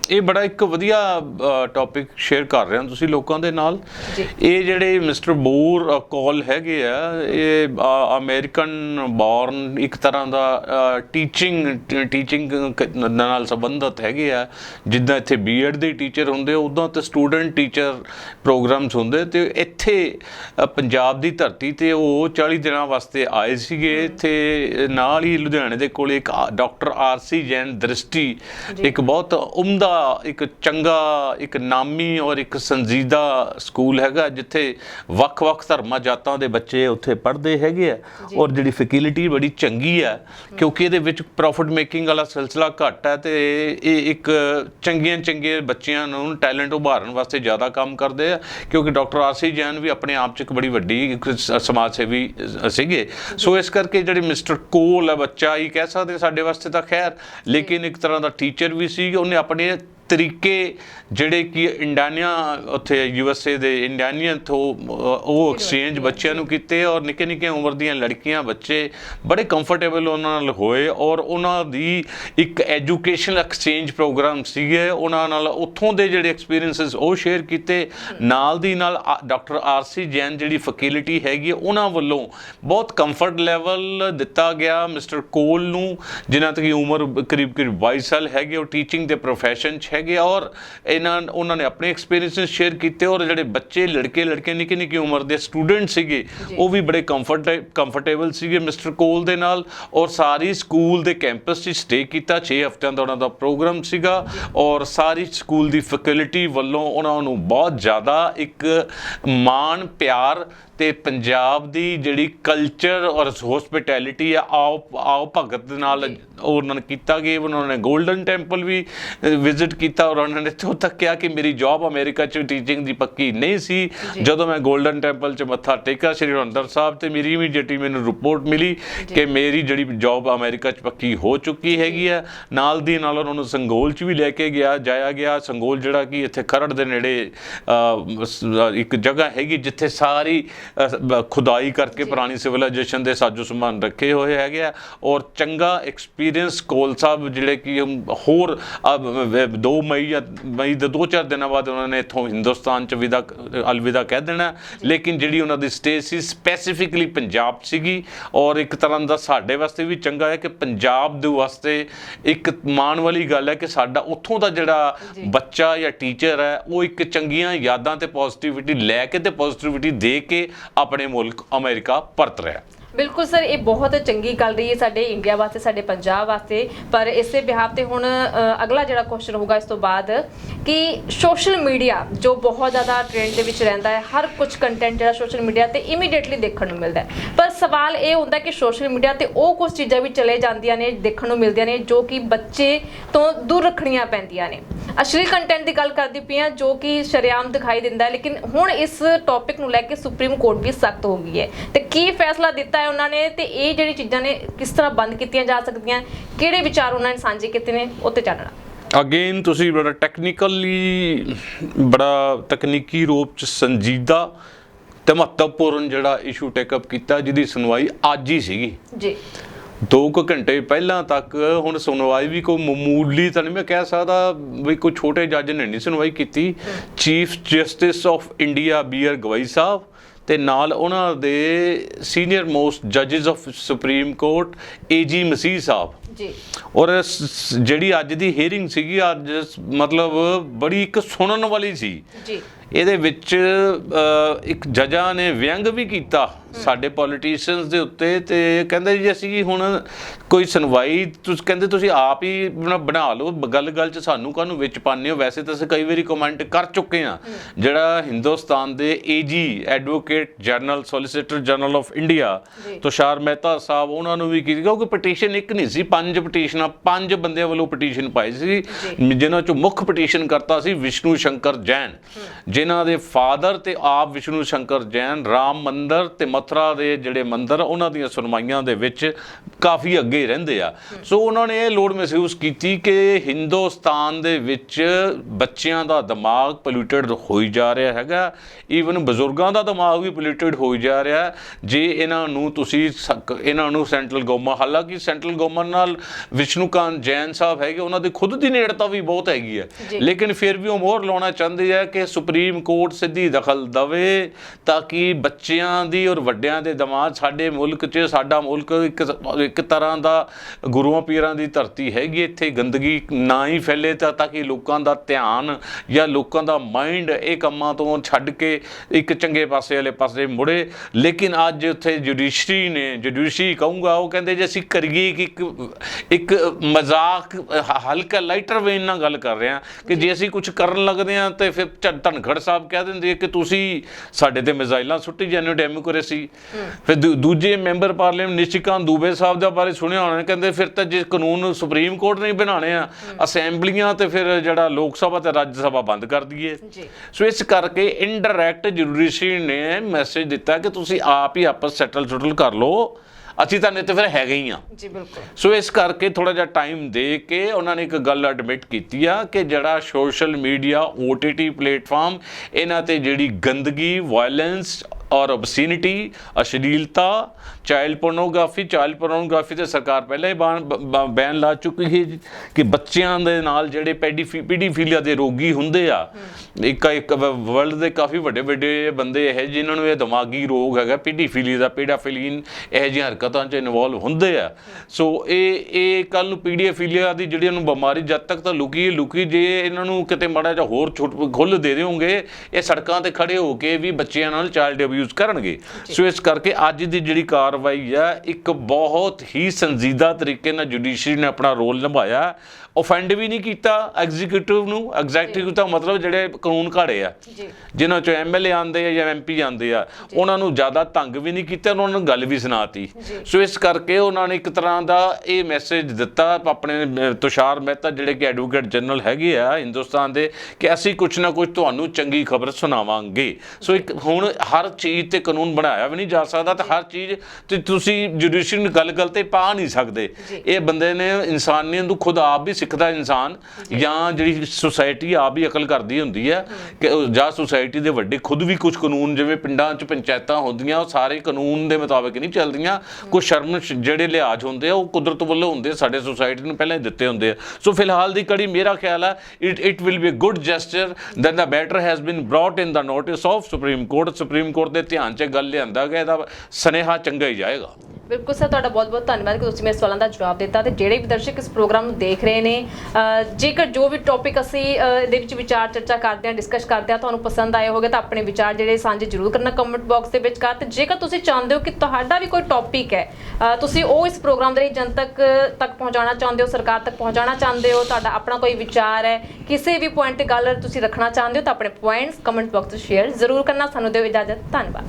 ਇਹ ਬੜਾ ਇੱਕ ਵਧੀਆ ਟੌਪਿਕ ਸ਼ੇਅਰ ਕਰ ਰਹੇ ਹੋ ਤੁਸੀਂ ਲੋਕਾਂ ਦੇ ਨਾਲ। ਇਹ ਜਿਹੜੇ ਮਿਸਟਰ ਬੋਰ ਕਾਲ ਹੈਗੇ ਆ ਇਹ ਅਮਰੀਕਨ ਬੌਰਨ ਇੱਕ ਤਰ੍ਹਾਂ ਦਾ ਟੀਚਿੰਗ ਟੀਚਿੰਗ ਨਾਲ ਸੰਬੰਧਤ ਹੈਗੇ ਆ। ਜਿੱਦਾਂ ਇੱਥੇ ਬੀਐਡ ਦੇ ਟੀਚਰ ਹੁੰਦੇ ਉਦਾਂ ਤੇ ਸਟੂਡੈਂਟ ਟੀਚਰ ਪ੍ਰੋਗਰਾਮਸ ਹੁੰਦੇ ਤੇ ਇੱਥੇ ਪੰਜਾਬ ਦੀ ਧਰਤੀ ਤੇ ਉਹ 40 ਦਿਨਾਂ ਵਾਸਤੇ ਆਏ ਸੀਗੇ। ਇੱਥੇ ਨਾਲ ਹੀ ਲੁਧਿਆਣੇ ਦੇ ਕੋਲ ਇੱਕ ਡਾਕਟਰ ਆਰਸੀ ਜੈਨ ਦ੍ਰਿਸ਼ਟੀ ਇੱਕ ਬਹੁਤ ਉਮਦਾ ਇੱਕ ਚੰਗਾ ਇੱਕ ਨਾਮੀ ਔਰ ਇੱਕ ਸੰਜੀਦਾ ਸਕੂਲ ਹੈਗਾ ਜਿੱਥੇ ਵੱਖ-ਵੱਖ ਧਰਮਾਂ ਜਾਤਾਂ ਦੇ ਬੱਚੇ ਉੱਥੇ ਪੜ੍ਹਦੇ ਹੈਗੇ ਆ। ਔਰ ਜਿਹੜੀ ਫੈਸਿਲਿਟੀ ਬੜੀ ਚੰਗੀ ਆ ਕਿਉਂਕਿ ਇਹਦੇ ਵਿੱਚ ਪ੍ਰੋਫਿਟ ਮੇਕਿੰਗ ਵਾਲਾ ਸਿਲਸਿਲਾ ਘੱਟ ਹੈ ਤੇ ਇਹ ਇੱਕ ਚੰਗੀਆਂ ਚੰਗੇ ਬੱਚਿਆਂ ਨੂੰ ਟੈਲੈਂਟ ਉਭਾਰਨ ਵਾਸਤੇ ਜ਼ਿਆਦਾ ਕੰਮ ਕਰਦੇ ਆ ਕਿਉਂਕਿ ਡਾਕਟਰ ਆਰਸੀ ਜੈਨ ਵੀ ਆਪਣੇ ਆਪ 'ਚ ਇੱਕ ਬੜੀ ਵੱਡੀ ਸ- ਸਮਾਜ ਸੇਵੀ ਅ, ਸੀਗੇ। ਸੋ ਇਸ ਕਰਕੇ ਜਿਹੜੇ ਮਿਸਟਰ ਕੋਲ ਹੈ ਬੱਚਾ ਹੀ ਕਹਿ ਸਕਦੇ ਸਾਡੇ ਵਾਸਤੇ ਤਾਂ ਖੈਰ, ਲੇਕਿਨ ਇੱਕ ਤਰ੍ਹਾਂ ਦਾ ਟੀਚਰ ਵੀ ਸੀ, ਉਹਨੇ ਆਪਣੇ ਤਰੀਕੇ ਜਿਹੜੇ ਕਿ ਇੰਡਾਨੀਆ, ਉੱਥੇ ਯੂ ਐਸ ਏ ਦੇ ਇੰਡਾਨੀਆ ਤੋਂ ਉਹ ਐਕਸਚੇਂਜ ਬੱਚਿਆਂ ਨੂੰ ਕੀਤੇ ਔਰ ਨਿੱਕੇ ਨਿੱਕੇ ਉਮਰ ਦੀਆਂ ਲੜਕੀਆਂ, ਬੱਚੇ ਬੜੇ ਕੰਫਰਟੇਬਲ ਉਹਨਾਂ ਨਾਲ ਹੋਏ ਔਰ ਉਹਨਾਂ ਦੀ ਇੱਕ ਐਜੂਕੇਸ਼ਨ ਐਕਸਚੇਂਜ ਪ੍ਰੋਗਰਾਮ ਸੀਗੇ। ਉਹਨਾਂ ਨਾਲ ਉੱਥੋਂ ਦੇ ਜਿਹੜੇ ਐਕਸਪੀਰੀਐਂਸਸ ਉਹ ਸ਼ੇਅਰ ਕੀਤੇ। ਨਾਲ ਦੀ ਨਾਲ ਡਾਕਟਰ ਆਰ ਸੀ ਜੈਨ ਜਿਹੜੀ ਫੈਸਿਲਿਟੀ ਹੈਗੀ, ਉਹਨਾਂ ਵੱਲੋਂ ਬਹੁਤ ਕੰਫਰਟ ਲੈਵਲ ਦਿੱਤਾ ਗਿਆ ਮਿਸਟਰ ਕੋਲ ਨੂੰ, ਜਿਨ੍ਹਾਂ ਦੀ ਉਮਰ ਕਰੀਬ ਕਰੀਬ 22 ਸਾਲ ਹੈਗੇ, ਉਹ ਟੀਚਿੰਗ ਦੇ ਪ੍ਰੋਫੈਸ਼ਨ 'ਚ ਹੈਗੇ ਆ ਔਰ ਇਹਨਾਂ ਉਹਨਾਂ ਨੇ ਆਪਣੇ ਐਕਸਪੀਰੀਐਂਸਸ ਸ਼ੇਅਰ ਕੀਤੇ ਔਰ ਜਿਹੜੇ ਬੱਚੇ ਲੜਕੇ ਲੜਕੇ ਨਿੱਕੀ ਨਿੱਕੀ ਉਮਰ ਦੇ ਸਟੂਡੈਂਟ ਸੀਗੇ ਉਹ ਵੀ ਬੜੇ ਕੰਫਰਟ ਕੰਫਰਟੇਬਲ ਸੀਗੇ ਮਿਸਟਰ ਕੋਲ ਦੇ ਨਾਲ ਔਰ ਸਾਰੀ ਸਕੂਲ ਦੇ ਕੈਂਪਸ 'ਚ ਸਟੇ ਕੀਤਾ 6 ਹਫ਼ਤਿਆਂ ਦਾ ਉਹਨਾਂ ਦਾ ਪ੍ਰੋਗਰਾਮ ਸੀਗਾ ਔਰ ਸਾਰੀ ਸਕੂਲ ਦੀ ਫੈਕਲਟੀ ਵੱਲੋਂ ਉਹਨਾਂ ਨੂੰ ਬਹੁਤ ਜ਼ਿਆਦਾ ਇੱਕ ਮਾਣ ਪਿਆਰ ਤੇ ਪੰਜਾਬ ਦੀ ਜਿਹੜੀ ਕਲਚਰ ਔਰ ਹਸਪਿਟੈਲਿਟੀ ਆ ਆਓ ਆਓ ਭਗਤ ਦੇ ਨਾਲ ਉਹ ਉਹਨਾਂ ਨੇ ਕੀਤਾ ਕਿ ਉਹਨਾਂ ਨੇ 골ਡਨ ਟੈਂਪਲ ਵੀ ਵਿਜ਼ਿਟ ਕੀਤਾ ਔਰ ਉਹਨਾਂ ਨੇ ਇੱਥੋਂ ਤੱਕ ਕਿਹਾ ਕਿ ਮੇਰੀ ਜੌਬ ਅਮਰੀਕਾ 'ਚ ਟੀਚਿੰਗ ਦੀ ਪੱਕੀ ਨਹੀਂ ਸੀ। ਜਦੋਂ ਮੈਂ 골ਡਨ ਟੈਂਪਲ 'ਚ ਮੱਥਾ ਟੇਕਿਆ ਸ਼੍ਰੀ ਹਰਿਮੰਦਰ ਸਾਹਿਬ ਤੇ ਮੇਰੀ ਇਮੀਡੀਏਟਲੀ ਮੈਨੂੰ ਰਿਪੋਰਟ ਮਿਲੀ ਕਿ ਮੇਰੀ ਜਿਹੜੀ ਜੌਬ ਅਮਰੀਕਾ 'ਚ ਪੱਕੀ ਹੋ ਚੁੱਕੀ ਹੈਗੀ ਆ। ਨਾਲ ਦੀ ਨਾਲ ਉਹਨਾਂ ਨੂੰ ਸੰਗੋਲ 'ਚ ਵੀ ਲੈ ਕੇ ਗਿਆ ਜਾਇਆ ਗਿਆ। ਸੰਗੋਲ ਜਿਹੜਾ ਕਿ ਇੱਥੇ ਖਰੜ ਦੇ ਨੇੜੇ ਇੱਕ ਜਗ੍ਹਾ ਹੈਗੀ ਜਿੱਥੇ ਸਾਰੀ ਖੁਦਾਈ ਕਰਕੇ ਪੁਰਾਣੀ ਸਿਵਲਾਈਜੇਸ਼ਨ ਦੇ ਸਾਜੋ ਸਮਾਨ ਰੱਖੇ ਹੋਏ ਹੈਗੇ ਆ ਔਰ ਚੰਗਾ ਐਕਸਪੀਰੀਅੰਸ ਕੋਲ ਸਾਹਿਬ ਜਿਹੜੇ ਕਿ ਹੋਰ 2 ਮਈ ਜਾਂ ਮਈ ਦੇ 2-4 ਦਿਨਾਂ ਬਾਅਦ ਉਹਨਾਂ ਨੇ ਇੱਥੋਂ ਹਿੰਦੁਸਤਾਨ ਚ ਵਿਦਾ ਅਲਵਿਦਾ ਕਹਿ ਦੇਣਾ। ਲੇਕਿਨ ਜਿਹੜੀ ਉਹਨਾਂ ਦੀ ਸਟੇ ਸੀ ਸਪੈਸੀਫਿਕਲੀ ਪੰਜਾਬ ਸੀਗੀ ਔਰ ਇੱਕ ਤਰ੍ਹਾਂ ਦਾ ਸਾਡੇ ਵਾਸਤੇ ਵੀ ਚੰਗਾ ਹੈ ਕਿ ਪੰਜਾਬ ਦੇ ਵਾਸਤੇ ਇੱਕ ਮਾਣ ਵਾਲੀ ਗੱਲ ਹੈ ਕਿ ਸਾਡਾ ਉੱਥੋਂ ਦਾ ਜਿਹੜਾ ਬੱਚਾ ਜਾਂ ਟੀਚਰ ਹੈ ਉਹ ਇੱਕ ਚੰਗੀਆਂ ਯਾਦਾਂ ਤੇ ਪੋਜ਼ਿਟਿਵਿਟੀ ਲੈ ਕੇ ਤੇ ਪੋਜ਼ਿਟਿਵਿਟੀ ਦੇ ਕੇ ਆਪਣੇ ਮੁਲਕ ਅਮਰੀਕਾ ਪਰਤ ਰਿਹਾ ਬਿਲਕੁਲ ਸਰ, ਇਹ ਬਹੁਤ ਚੰਗੀ ਗੱਲ ਰਹੀ ਹੈ ਸਾਡੇ ਇੰਡੀਆ ਵਾਸਤੇ, ਸਾਡੇ ਪੰਜਾਬ ਵਾਸਤੇ। ਪਰ ਇਸੇ ਬਿਹਾਫ ਤੇ ਹੁਣ ਅਗਲਾ ਜਿਹੜਾ ਕੁਐਸਚਨ ਹੋਊਗਾ ਇਸ ਤੋਂ ਬਾਅਦ, ਕਿ ਸੋਸ਼ਲ ਮੀਡੀਆ ਜੋ ਬਹੁਤ ਜ਼ਿਆਦਾ ਟ੍ਰੈਂਡ ਦੇ ਵਿੱਚ ਰਹਿੰਦਾ ਹੈ, ਹਰ ਕੁਝ ਕੰਟੈਂਟ ਜਿਹੜਾ ਸੋਸ਼ਲ ਮੀਡੀਆ ਤੇ ਇਮੀਡੀਏਟਲੀ ਦੇਖਣ ਨੂੰ ਮਿਲਦਾ ਹੈ। ਪਰ ਸਵਾਲ ਇਹ ਹੁੰਦਾ ਕਿ ਸੋਸ਼ਲ ਮੀਡੀਆ ਤੇ ਉਹ ਕੁਝ ਚੀਜ਼ਾਂ ਵੀ ਚਲੇ ਜਾਂਦੀਆਂ ਨੇ, ਦੇਖਣ ਨੂੰ ਮਿਲਦੀਆਂ ਨੇ, ਜੋ ਕਿ ਬੱਚੇ ਤੋਂ ਦੂਰ ਰੱਖਣੀਆਂ ਪੈਂਦੀਆਂ ਨੇ। ਅਸ਼ਲੀਲ ਕੰਟੈਂਟ ਦੀ ਗੱਲ ਕਰਦੀ ਪਈ ਜੋ ਕਿ ਸ਼ਰੇਆਮ ਦਿਖਾਈ ਦਿੰਦਾ ਹੈ ਲੇਕਿਨ ਹੁਣ ਇਸ ਟੌਪਿਕ ਨੂੰ ਲੈ ਕੇ ਸੁਪਰੀਮ ਕੋਰਟ ਵੀ ਸਖਤ ਹੋ ਗਈ ਹੈ। ਤੇ ਕੀ ਫੈਸਲਾ ਦਿੱਤਾ ਹੈ ਉਹਨਾਂ ਨੇ ਤੇ ਇਹ ਜਿਹੜੀ ਚੀਜ਼ਾਂ ਨੇ ਕਿਸ ਤਰ੍ਹਾਂ ਬੰਦ ਕੀਤੀਆਂ ਜਾ ਸਕਦੀਆਂ ਕਿਹੜੇ ਵਿਚਾਰ ਉਹਨਾਂ ਨੇ ਸਾਂਝੇ ਕੀਤੇ ਨੇ ਉਹ ਤੇ ਜਾਣਨਾ ਅਗੇਨ ਤੁਸੀਂ ਬੜਾ ਟੈਕਨੀਕਲੀ ਬੜਾ ਤਕਨੀਕੀ ਰੂਪ ਚ ਸੰਜੀਦਾ ਤੇ ਮਹੱਤਵਪੂਰਨ ਜਿਹੜਾ ਇਸ਼ੂ ਟੇਕ ਅਪ ਕੀਤਾ ਜਿਹਦੀ ਸੁਣਵਾਈ ਅੱਜ ਹੀ ਸੀਗੀ। ਜੀ। 2 ਕੁ ਘੰਟੇ ਪਹਿਲਾਂ ਤੱਕ ਹੁਣ ਸੁਣਵਾਈ ਵੀ ਕੋਈ ਮਾਮੂਲੀ ਤਾਂ ਨਹੀਂ ਮੈਂ ਕਹਿ ਸਕਦਾ ਵੀ ਕੋਈ ਛੋਟੇ ਜੱਜ ਨੇ ਨਹੀਂ ਸੁਣਵਾਈ ਕੀਤੀ। Chief justice of India BR Gavai ਸਾਹਿਬ ਤੇ ਨਾਲ ਉਹਨਾਂ ਦੇ senior most ਜੱਜਸ of supreme court AG Masih ਸਾਹਿਬ। ਜੀ। ਔਰ ਜਿਹੜੀ ਅੱਜ ਦੀ ਹੀਅਰਿੰਗ ਸੀਗੀ ਅੱਜ ਮਤਲਬ ਬੜੀ ਇੱਕ ਸੁਣਨ ਵਾਲੀ ਸੀ। ਜੀ। ਇਹਦੇ ਵਿੱਚ ਇੱਕ ਜੱਜਾਂ ਨੇ ਵਿਅੰਗ ਵੀ ਕੀਤਾ। ਸਾਡੇ ਪੋਲੀਟੀਸ਼ੀਅਨਸ ਦੇ ਉੱਤੇ ਤੇ ਕਹਿੰਦੇ ਜੀ ਅਸੀਂ ਹੁਣ ਕੋਈ ਸੁਣਵਾਈ ਤੁਸੀਂ ਕਹਿੰਦੇ ਤੁਸੀਂ ਆਪ ਹੀ ਬਣਾ- ਲਓ ਗੱਲ ਗੱਲ 'ਚ ਸਾਨੂੰ ਕਾਹਨੂੰ ਵਿੱਚ ਪਾਉਂਦੇ ਹੋ? ਵੈਸੇ ਤਾਂ ਅਸੀਂ ਕਈ ਵਾਰੀ ਕਮੈਂਟ ਕਰ ਚੁੱਕੇ ਆ ਜਿਹੜਾ ਹਿੰਦੁਸਤਾਨ ਦੇ AG advocate general solicitor general of India. Tushar Mehta ਸਾਹਿਬ ਉਹਨਾਂ ਨੂੰ ਵੀ ਕੀਤੀ ਕਿਉਂਕਿ ਪਟੀਸ਼ਨ ਇੱਕ ਨਹੀਂ ਸੀ ਪੰਜ ਪਟੀਸ਼ਨਾਂ ਪੰਜ ਬੰਦਿਆਂ ਵੱਲੋਂ ਪਟੀਸ਼ਨ ਪਾਈ ਸੀ। ਜਿਨ੍ਹਾਂ ਚੋਂ ਮੁੱਖ ਪਟੀਸ਼ਨ ਕਰਤਾ ਸੀ ਵਿਸ਼ਨੂੰ ਸ਼ੰਕਰ ਜੈਨ। ਜਿਨ੍ਹਾਂ ਦੇ ਫਾਦਰ ਤੇ ਆਪ ਵਿਸ਼ਨੂੰ ਸ਼ੰਕਰ ਜੈਨ ਰਾਮ ਮੰਦਰ ਤੇ ਮਥੁਰਾ ਦੇ ਜਿਹੜੇ ਮੰਦਰ ਉਹਨਾਂ ਦੀਆਂ ਸੁਣਵਾਈਆਂ ਦੇ ਵਿੱਚ ਕਾਫੀ ਅੱਗੇ ਰਹਿੰਦੇ ਆ ਸੋ ਉਹਨਾਂ ਨੇ ਇਹ ਲੋੜ ਮਹਿਸੂਸ ਕੀਤੀ ਕਿ ਹਿੰਦੁਸਤਾਨ ਦੇ ਵਿੱਚ ਬੱਚਿਆਂ ਦਾ ਦਿਮਾਗ ਪੋਲਿਊਟਡ ਹੋਈ ਜਾ ਰਿਹਾ ਹੈਗਾ ਈਵਨ ਬਜ਼ੁਰਗਾਂ ਦਾ ਦਿਮਾਗ ਵੀ ਪੋਲਿਊਟਡ ਹੋਈ ਜਾ ਰਿਹਾ। ਜੇ ਇਹਨਾਂ ਨੂੰ ਤੁਸੀਂ ਇਹਨਾਂ ਨੂੰ ਸੈਂਟਰਲ ਗਵਰਨਮੈਂਟ ਹਾਲਾਂਕਿ ਸੈਂਟਰਲ ਗਵਰਨਮੈਂਟ ਨਾਲ ਵਿਸ਼ਨੂਕਾਂਤ ਜੈਨ ਸਾਹਿਬ ਹੈਗੇ ਉਹਨਾਂ ਦੀ ਖੁਦ ਦੀ ਨੇੜਤਾ ਵੀ ਬਹੁਤ ਹੈਗੀ ਹੈ। ਲੇਕਿਨ ਫਿਰ ਵੀ ਉਹ ਮੋਹਰ ਲਾਉਣਾ ਚਾਹੁੰਦੇ ਆ ਕਿ ਸੁਪਰੀਮ ਕੋਰਟ ਸਿੱਧੀ ਦਖਲ ਦਵੇ ਤਾਂ ਕਿ ਬੱਚਿਆਂ ਦੀ ਔਰ ਵੱਡਿਆਂ ਦੇ ਦਿਮਾਗ ਸਾਡੇ ਮੁਲਕ 'ਚ, ਸਾਡਾ ਮੁਲਕ ਇੱਕ ਇੱਕ ਤਰ੍ਹਾਂ ਦਾ ਗੁਰੂਆਂ ਪੀਰਾਂ ਦੀ ਧਰਤੀ ਹੈਗੀ ਇੱਥੇ ਗੰਦਗੀ ਨਾ ਹੀ ਫੈਲੇ ਤਾਂ ਤਾਂ ਕਿ ਲੋਕਾਂ ਦਾ ਧਿਆਨ ਜਾਂ ਲੋਕਾਂ ਦਾ ਮਾਈਂਡ ਇਹ ਕੰਮਾਂ ਤੋਂ ਛੱਡ ਕੇ ਇੱਕ ਚੰਗੇ ਪਾਸੇ ਵਾਲੇ ਪਾਸੇ ਮੁੜੇ। ਲੇਕਿਨ ਅੱਜ ਉੱਥੇ ਜੁਡੀਸ਼ਰੀ ਨੇ, ਜੁਡੀਸ਼ਰੀ ਕਹੂੰਗਾ, ਉਹ ਕਹਿੰਦੇ ਜੇ ਅਸੀਂ ਕਰੀਏ ਕਿ ਇੱਕ ਇੱਕ ਮਜ਼ਾਕ ਹਲਕਾ ਲਾਈਟਰ ਵੇਨ ਨਾਲ ਗੱਲ ਕਰ ਰਹੇ ਹਾਂ ਕਿ ਜੇ ਅਸੀਂ ਕੁਝ ਕਰਨ ਲੱਗਦੇ ਹਾਂ ਤੇ ਫਿਰ ਧਨਖੜ ਸਾਹਿਬ ਕਹਿ ਦਿੰਦੇ ਕਿ ਤੁਸੀਂ ਸਾਡੇ ਤੇ ਮਿਜ਼ਾਈਲਾਂ ਸੁੱਟੀ ਜਾਂਦੇ ਹੋ, ਡੈਮੋਕ੍ਰੇਸੀ ਫਿਰ ਦੂ- ਦੂਜੇ ਮੈਂਬਰ ਪਾਰਲੀਮੈਂਟ ਨਿਸ਼ਚਿਕਾਂਤ ਦੂਬੇ ਸਾਹਿਬ ਦਾ ਬਾਰੇ ਸੁਣਿਆ ਹੋਣਾ ਕਹਿੰਦੇ ਫਿਰ ਤਾਂ ਜੇ ਕਾਨੂੰਨ ਸੁਪਰੀਮ ਕੋਰਟ ਨੇ ਹੀ ਬਣਾਉਣੇ ਆ ਅਸੈਂਬਲੀਆਂ ਤੇ ਫਿਰ ਜਿਹੜਾ ਲੋਕ ਸਭਾ ਤੇ ਰਾਜ ਸਭਾ ਬੰਦ ਕਰ ਦਈਏ। ਸੋ ਇਸ ਕਰਕੇ ਇਨਡਾਇਰੈਕਟ ਜੁਡੀਸ਼ਰੀ ਨੇ ਮੈਸੇਜ ਦਿੱਤਾ ਕਿ ਤੁਸੀਂ ਆਪ ਹੀ ਆਪਸ ਸੈਟਲ ਸੁਟਲ ਕਰ ਲਓ ਅਸੀਂ ਤਾਂ ਨਹੀਂ ਤੇ ਫਿਰ ਹੈਗੇ ਹੀ ਆ। ਜੀ ਬਿਲਕੁਲ। ਸੋ ਇਸ ਕਰਕੇ ਥੋੜਾ ਜਿਹਾ ਟਾਈਮ ਦੇ ਕੇ ਉਹਨਾਂ ਨੇ ਇੱਕ ਗੱਲ ਐਡਮਿਟ ਕੀਤੀ ਆ ਕਿ ਜਿਹੜਾ ਸੋਸ਼ਲ ਮੀਡੀਆ OTT ਪਲੇਟਫਾਰਮ ਇਹਨਾਂ ਤੇ ਜਿਹੜੀ ਗੰਦਗੀ ਵਾਇਲੈਂਸ ਔਰ ਓਬਸੀਨਿਟੀ ਅਸ਼ਲੀਲਤਾ ਚਾਈਲਡ ਪੋਰਨੋਗ੍ਰਾਫੀ ਚਾਈਲਡ ਪੋਰਨੋਗ੍ਰਾਫੀ ਤੇ ਸਰਕਾਰ ਪਹਿਲਾਂ ਹੀ ਬਾਨ- ਬੈਨ ਲਾ ਚੁੱਕੀ ਹੈ ਕਿ ਬੱਚਿਆਂ ਦੇ ਨਾਲ ਜਿਹੜੇ ਪੈਡੀਫੀ ਪੀਡੀਫੀਲੀਆ ਦੇ ਰੋਗੀ ਹੁੰਦੇ ਆ, ਇੱਕ ਇੱਕ ਵਰਲਡ ਦੇ ਕਾਫੀ ਵੱਡੇ ਵੱਡੇ ਬੰਦੇ ਇਹ ਜਿਨ੍ਹਾਂ ਨੂੰ ਇਹ ਦਿਮਾਗੀ ਰੋਗ ਹੈਗਾ ਪੀਡੀਫੀਲੀ ਦਾ, ਪੀਡਾਫਿਲੀਨ, ਇਹ ਜਿਹੀਆਂ ਹਰਕਤਾਂ 'ਚ ਇਨਵੋਲਵ ਹੁੰਦੇ ਆ। ਸੋ ਇਹ ਇਹ ਕੱਲ ਨੂੰ ਪੀਡੀਆਫੀਲੀਆ ਦੀ ਜਿਹੜੀ ਇਹਨੂੰ ਬਿਮਾਰੀ ਜਦ ਤੱਕ ਤਾਂ ਲੁਕੀ ਲੁਕੀ ਜੇ ਇਹਨਾਂ ਨੂੰ ਕਿਤੇ ਮਾੜਾ ਜਿਹਾ ਹੋਰ ਛੁੱਟ ਖੁੱਲ ਦੇ ਦਿਓਗੇ, ਇਹ ਸੜਕਾਂ ਤੇ ਖੜੇ ਹੋ ਕੇ ਵੀ ਬੱਚਿਆਂ ਨਾਲ ਚਾਈਲਡ ਅਬਿਊਜ਼ ਕਰਨਗੇ। ਸੋ ਇਸ ਕਰਕੇ ਅੱਜ ਦੀ ਜਿਹੜੀ ਕਾਰਵਾਈ ਆ ਇੱਕ ਬਹੁਤ ਹੀ ਸੰਜੀਦਾ ਤਰੀਕੇ ਨਾਲ ਜੁਡੀਸ਼ਰੀ ਨੇ ਆਪਣਾ ਰੋਲ ਨਿਭਾਇਆ। ਆਫੈਂਡ ਵੀ ਨਹੀਂ ਕੀਤਾ ਐਗਜ਼ੀਕਿਊਟਿਵ ਨੂੰ। ਐਗਜ਼ੈਕਟਿਵ ਦਾ ਮਤਲਬ ਜਿਹੜੇ ਕਾਨੂੰਨ ਘਾੜੇ ਆ। ਜਿਨ੍ਹਾਂ ਚੋਂ ਐਮਐਲਏ ਆਉਂਦੇ ਆ ਜਾਂ ਐਮਪੀ ਆਉਂਦੇ ਆ ਉਹਨਾਂ ਨੂੰ ਜ਼ਿਆਦਾ ਤੰਗ ਵੀ ਨਹੀਂ ਕੀਤਾ ਉਹਨਾਂ ਨੂੰ ਗੱਲ ਵੀ ਸੁਣਾਤੀ। ਸੋ ਇਸ ਕਰਕੇ ਉਹਨਾਂ ਨੇ ਇੱਕ ਤਰ੍ਹਾਂ ਦਾ ਇਹ ਮੈਸੇਜ ਦਿੱਤਾ ਆਪਣੇ ਤੁਸ਼ਾਰ ਮਹਿਤਾ ਜਿਹੜੇ ਕਿ ਐਡਵੋਕੇਟ ਜਨਰਲ ਹੈਗੇ ਆ ਹਿੰਦੁਸਤਾਨ ਦੇ ਕਿ ਅਸੀਂ ਕੁਝ ਨਾ ਕੁਝ ਤੁਹਾਨੂੰ ਚੰਗੀ ਖਬਰ ਸੁਣਾਵਾਂਗੇ। ਸੋ ਇੱਕ ਹੁਣ ਹਰ ਚੀਜ਼ ਤੇ ਕਾਨੂੰਨ ਬਣਾਇਆ ਵੀ ਨਹੀਂ ਜਾ ਸਕਦਾ ਤੇ ਹਰ ਚੀਜ਼ ਤੇ ਤੁਸੀਂ ਜੁਡੀਸ਼ਰੀ ਨੂੰ ਗੱਲ-ਗੱਲ ਤੇ ਪਾ ਨਹੀਂ ਸਕਦੇ। ਇਹ ਬੰਦੇ ਨੇ ਇਨਸਾਨੀਅਤ ਨੂੰ ਖੁਦ ਆਪ ਵੀ ਸਿੱਖਦਾ ਇਨਸਾਨ ਜਾਂ। ਜਿਹੜੀ ਸੁਸਾਇਟੀ ਆਪ ਹੀ ਅਕਲ ਕਰਦੀ ਹੁੰਦੀ ਹੈ ਕਿ ਜਾਂ ਸੁਸਾਇਟੀ ਦੇ ਵੱਡੇ ਖੁਦ ਵੀ ਕੁਝ ਕਾਨੂੰਨ ਜਿਵੇਂ ਪਿੰਡਾਂ 'ਚ ਪੰਚਾਇਤਾਂ ਹੁੰਦੀਆਂ ਉਹ ਸਾਰੇ ਕਾਨੂੰਨ ਦੇ ਮੁਤਾਬਕ ਨਹੀਂ ਚੱਲਦੀਆਂ। ਕੁਝ ਸ਼ਰਮ ਜਿਹੜੇ ਲਿਹਾਜ਼ ਹੁੰਦੇ ਆ ਉਹ ਕੁਦਰਤ ਵੱਲੋਂ ਹੁੰਦੇ ਆ, ਸਾਡੇ ਸੁਸਾਇਟੀ ਨੂੰ ਪਹਿਲਾਂ ਹੀ ਦਿੱਤੇ ਹੁੰਦੇ ਆ। ਸੋ ਫਿਲਹਾਲ ਦੀ ਕੜੀ ਮੇਰਾ ਖਿਆਲ ਹੈ it it will be a good gesture then the matter has been brought in the notice of supreme court supreme court ਦੇ ਧਿਆਨ 'ਚ ਗੱਲ ਲਿਆਂਦਾ ਗਿਆ ਇਹਦਾ ਸਨੇਹਾ ਚੰਗਾ ਹੀ ਜਾਏਗਾ। ਬਿਲਕੁਲ ਸਰ, ਤੁਹਾਡਾ ਬਹੁਤ ਬਹੁਤ ਧੰਨਵਾਦ ਕਿ ਤੁਸੀਂ ਮੇਰੇ ਸਵਾਲਾਂ ਦਾ ਜਵਾਬ ਦਿੱਤਾ ਤੇ ਜਿਹੜੇ ਵੀ ਦਰਸ਼ਕ ਇਸ ਪ੍ਰੋਗਰਾਮ ਨੂੰ ਦੇਖ ਰਹੇ ਨੇ ਜੇਕਰ ਜੋ ਵੀ ਟੌਪਿਕ ਅਸੀਂ ਇਹਦੇ ਵਿੱਚ ਵਿਚਾਰ ਚਰਚਾ ਕਰਦੇ ਹਾਂ ਡਿਸਕਸ ਕਰਦੇ ਹਾਂ, ਤੁਹਾਨੂੰ ਪਸੰਦ ਆਏ ਹੋਗੇ ਤਾਂ ਆਪਣੇ ਵਿਚਾਰ ਜਿਹੜੇ ਸਾਂਝੇ ਜ਼ਰੂਰ ਕਰਨਾ ਕਮੈਂਟ ਬਾਕਸ ਦੇ ਵਿੱਚ ਕਰ ਤੇ ਜੇਕਰ ਤੁਸੀਂ ਚਾਹੁੰਦੇ ਹੋ ਕਿ ਤੁਹਾਡਾ ਵੀ ਕੋਈ ਟੌਪਿਕ ਹੈ ਤੁਸੀਂ ਉਹ ਇਸ ਪ੍ਰੋਗਰਾਮ ਦੇ ਲਈ ਜਨਤਕ ਤੱਕ ਪਹੁੰਚਾਉਣਾ ਚਾਹੁੰਦੇ ਹੋ, ਸਰਕਾਰ ਤੱਕ ਪਹੁੰਚਾਉਣਾ ਚਾਹੁੰਦੇ ਹੋ, ਤੁਹਾਡਾ ਆਪਣਾ ਕੋਈ ਵਿਚਾਰ ਹੈ, ਕਿਸੇ ਵੀ ਪੁਆਇੰਟ ਤੇ ਗੱਲ ਤੁਸੀਂ ਰੱਖਣਾ ਚਾਹੁੰਦੇ ਹੋ ਤਾਂ ਆਪਣੇ ਪੁਆਇੰਟਸ ਕਮੈਂਟ ਬਾਕਸ ਵਿੱਚ ਸ਼ੇਅਰ ਜ਼ਰੂਰ ਕਰਨਾ, ਸਾਨੂੰ ਦਿਓ ਇਜਾਜ਼ਤ, ਧੰਨਵਾਦ। জানবা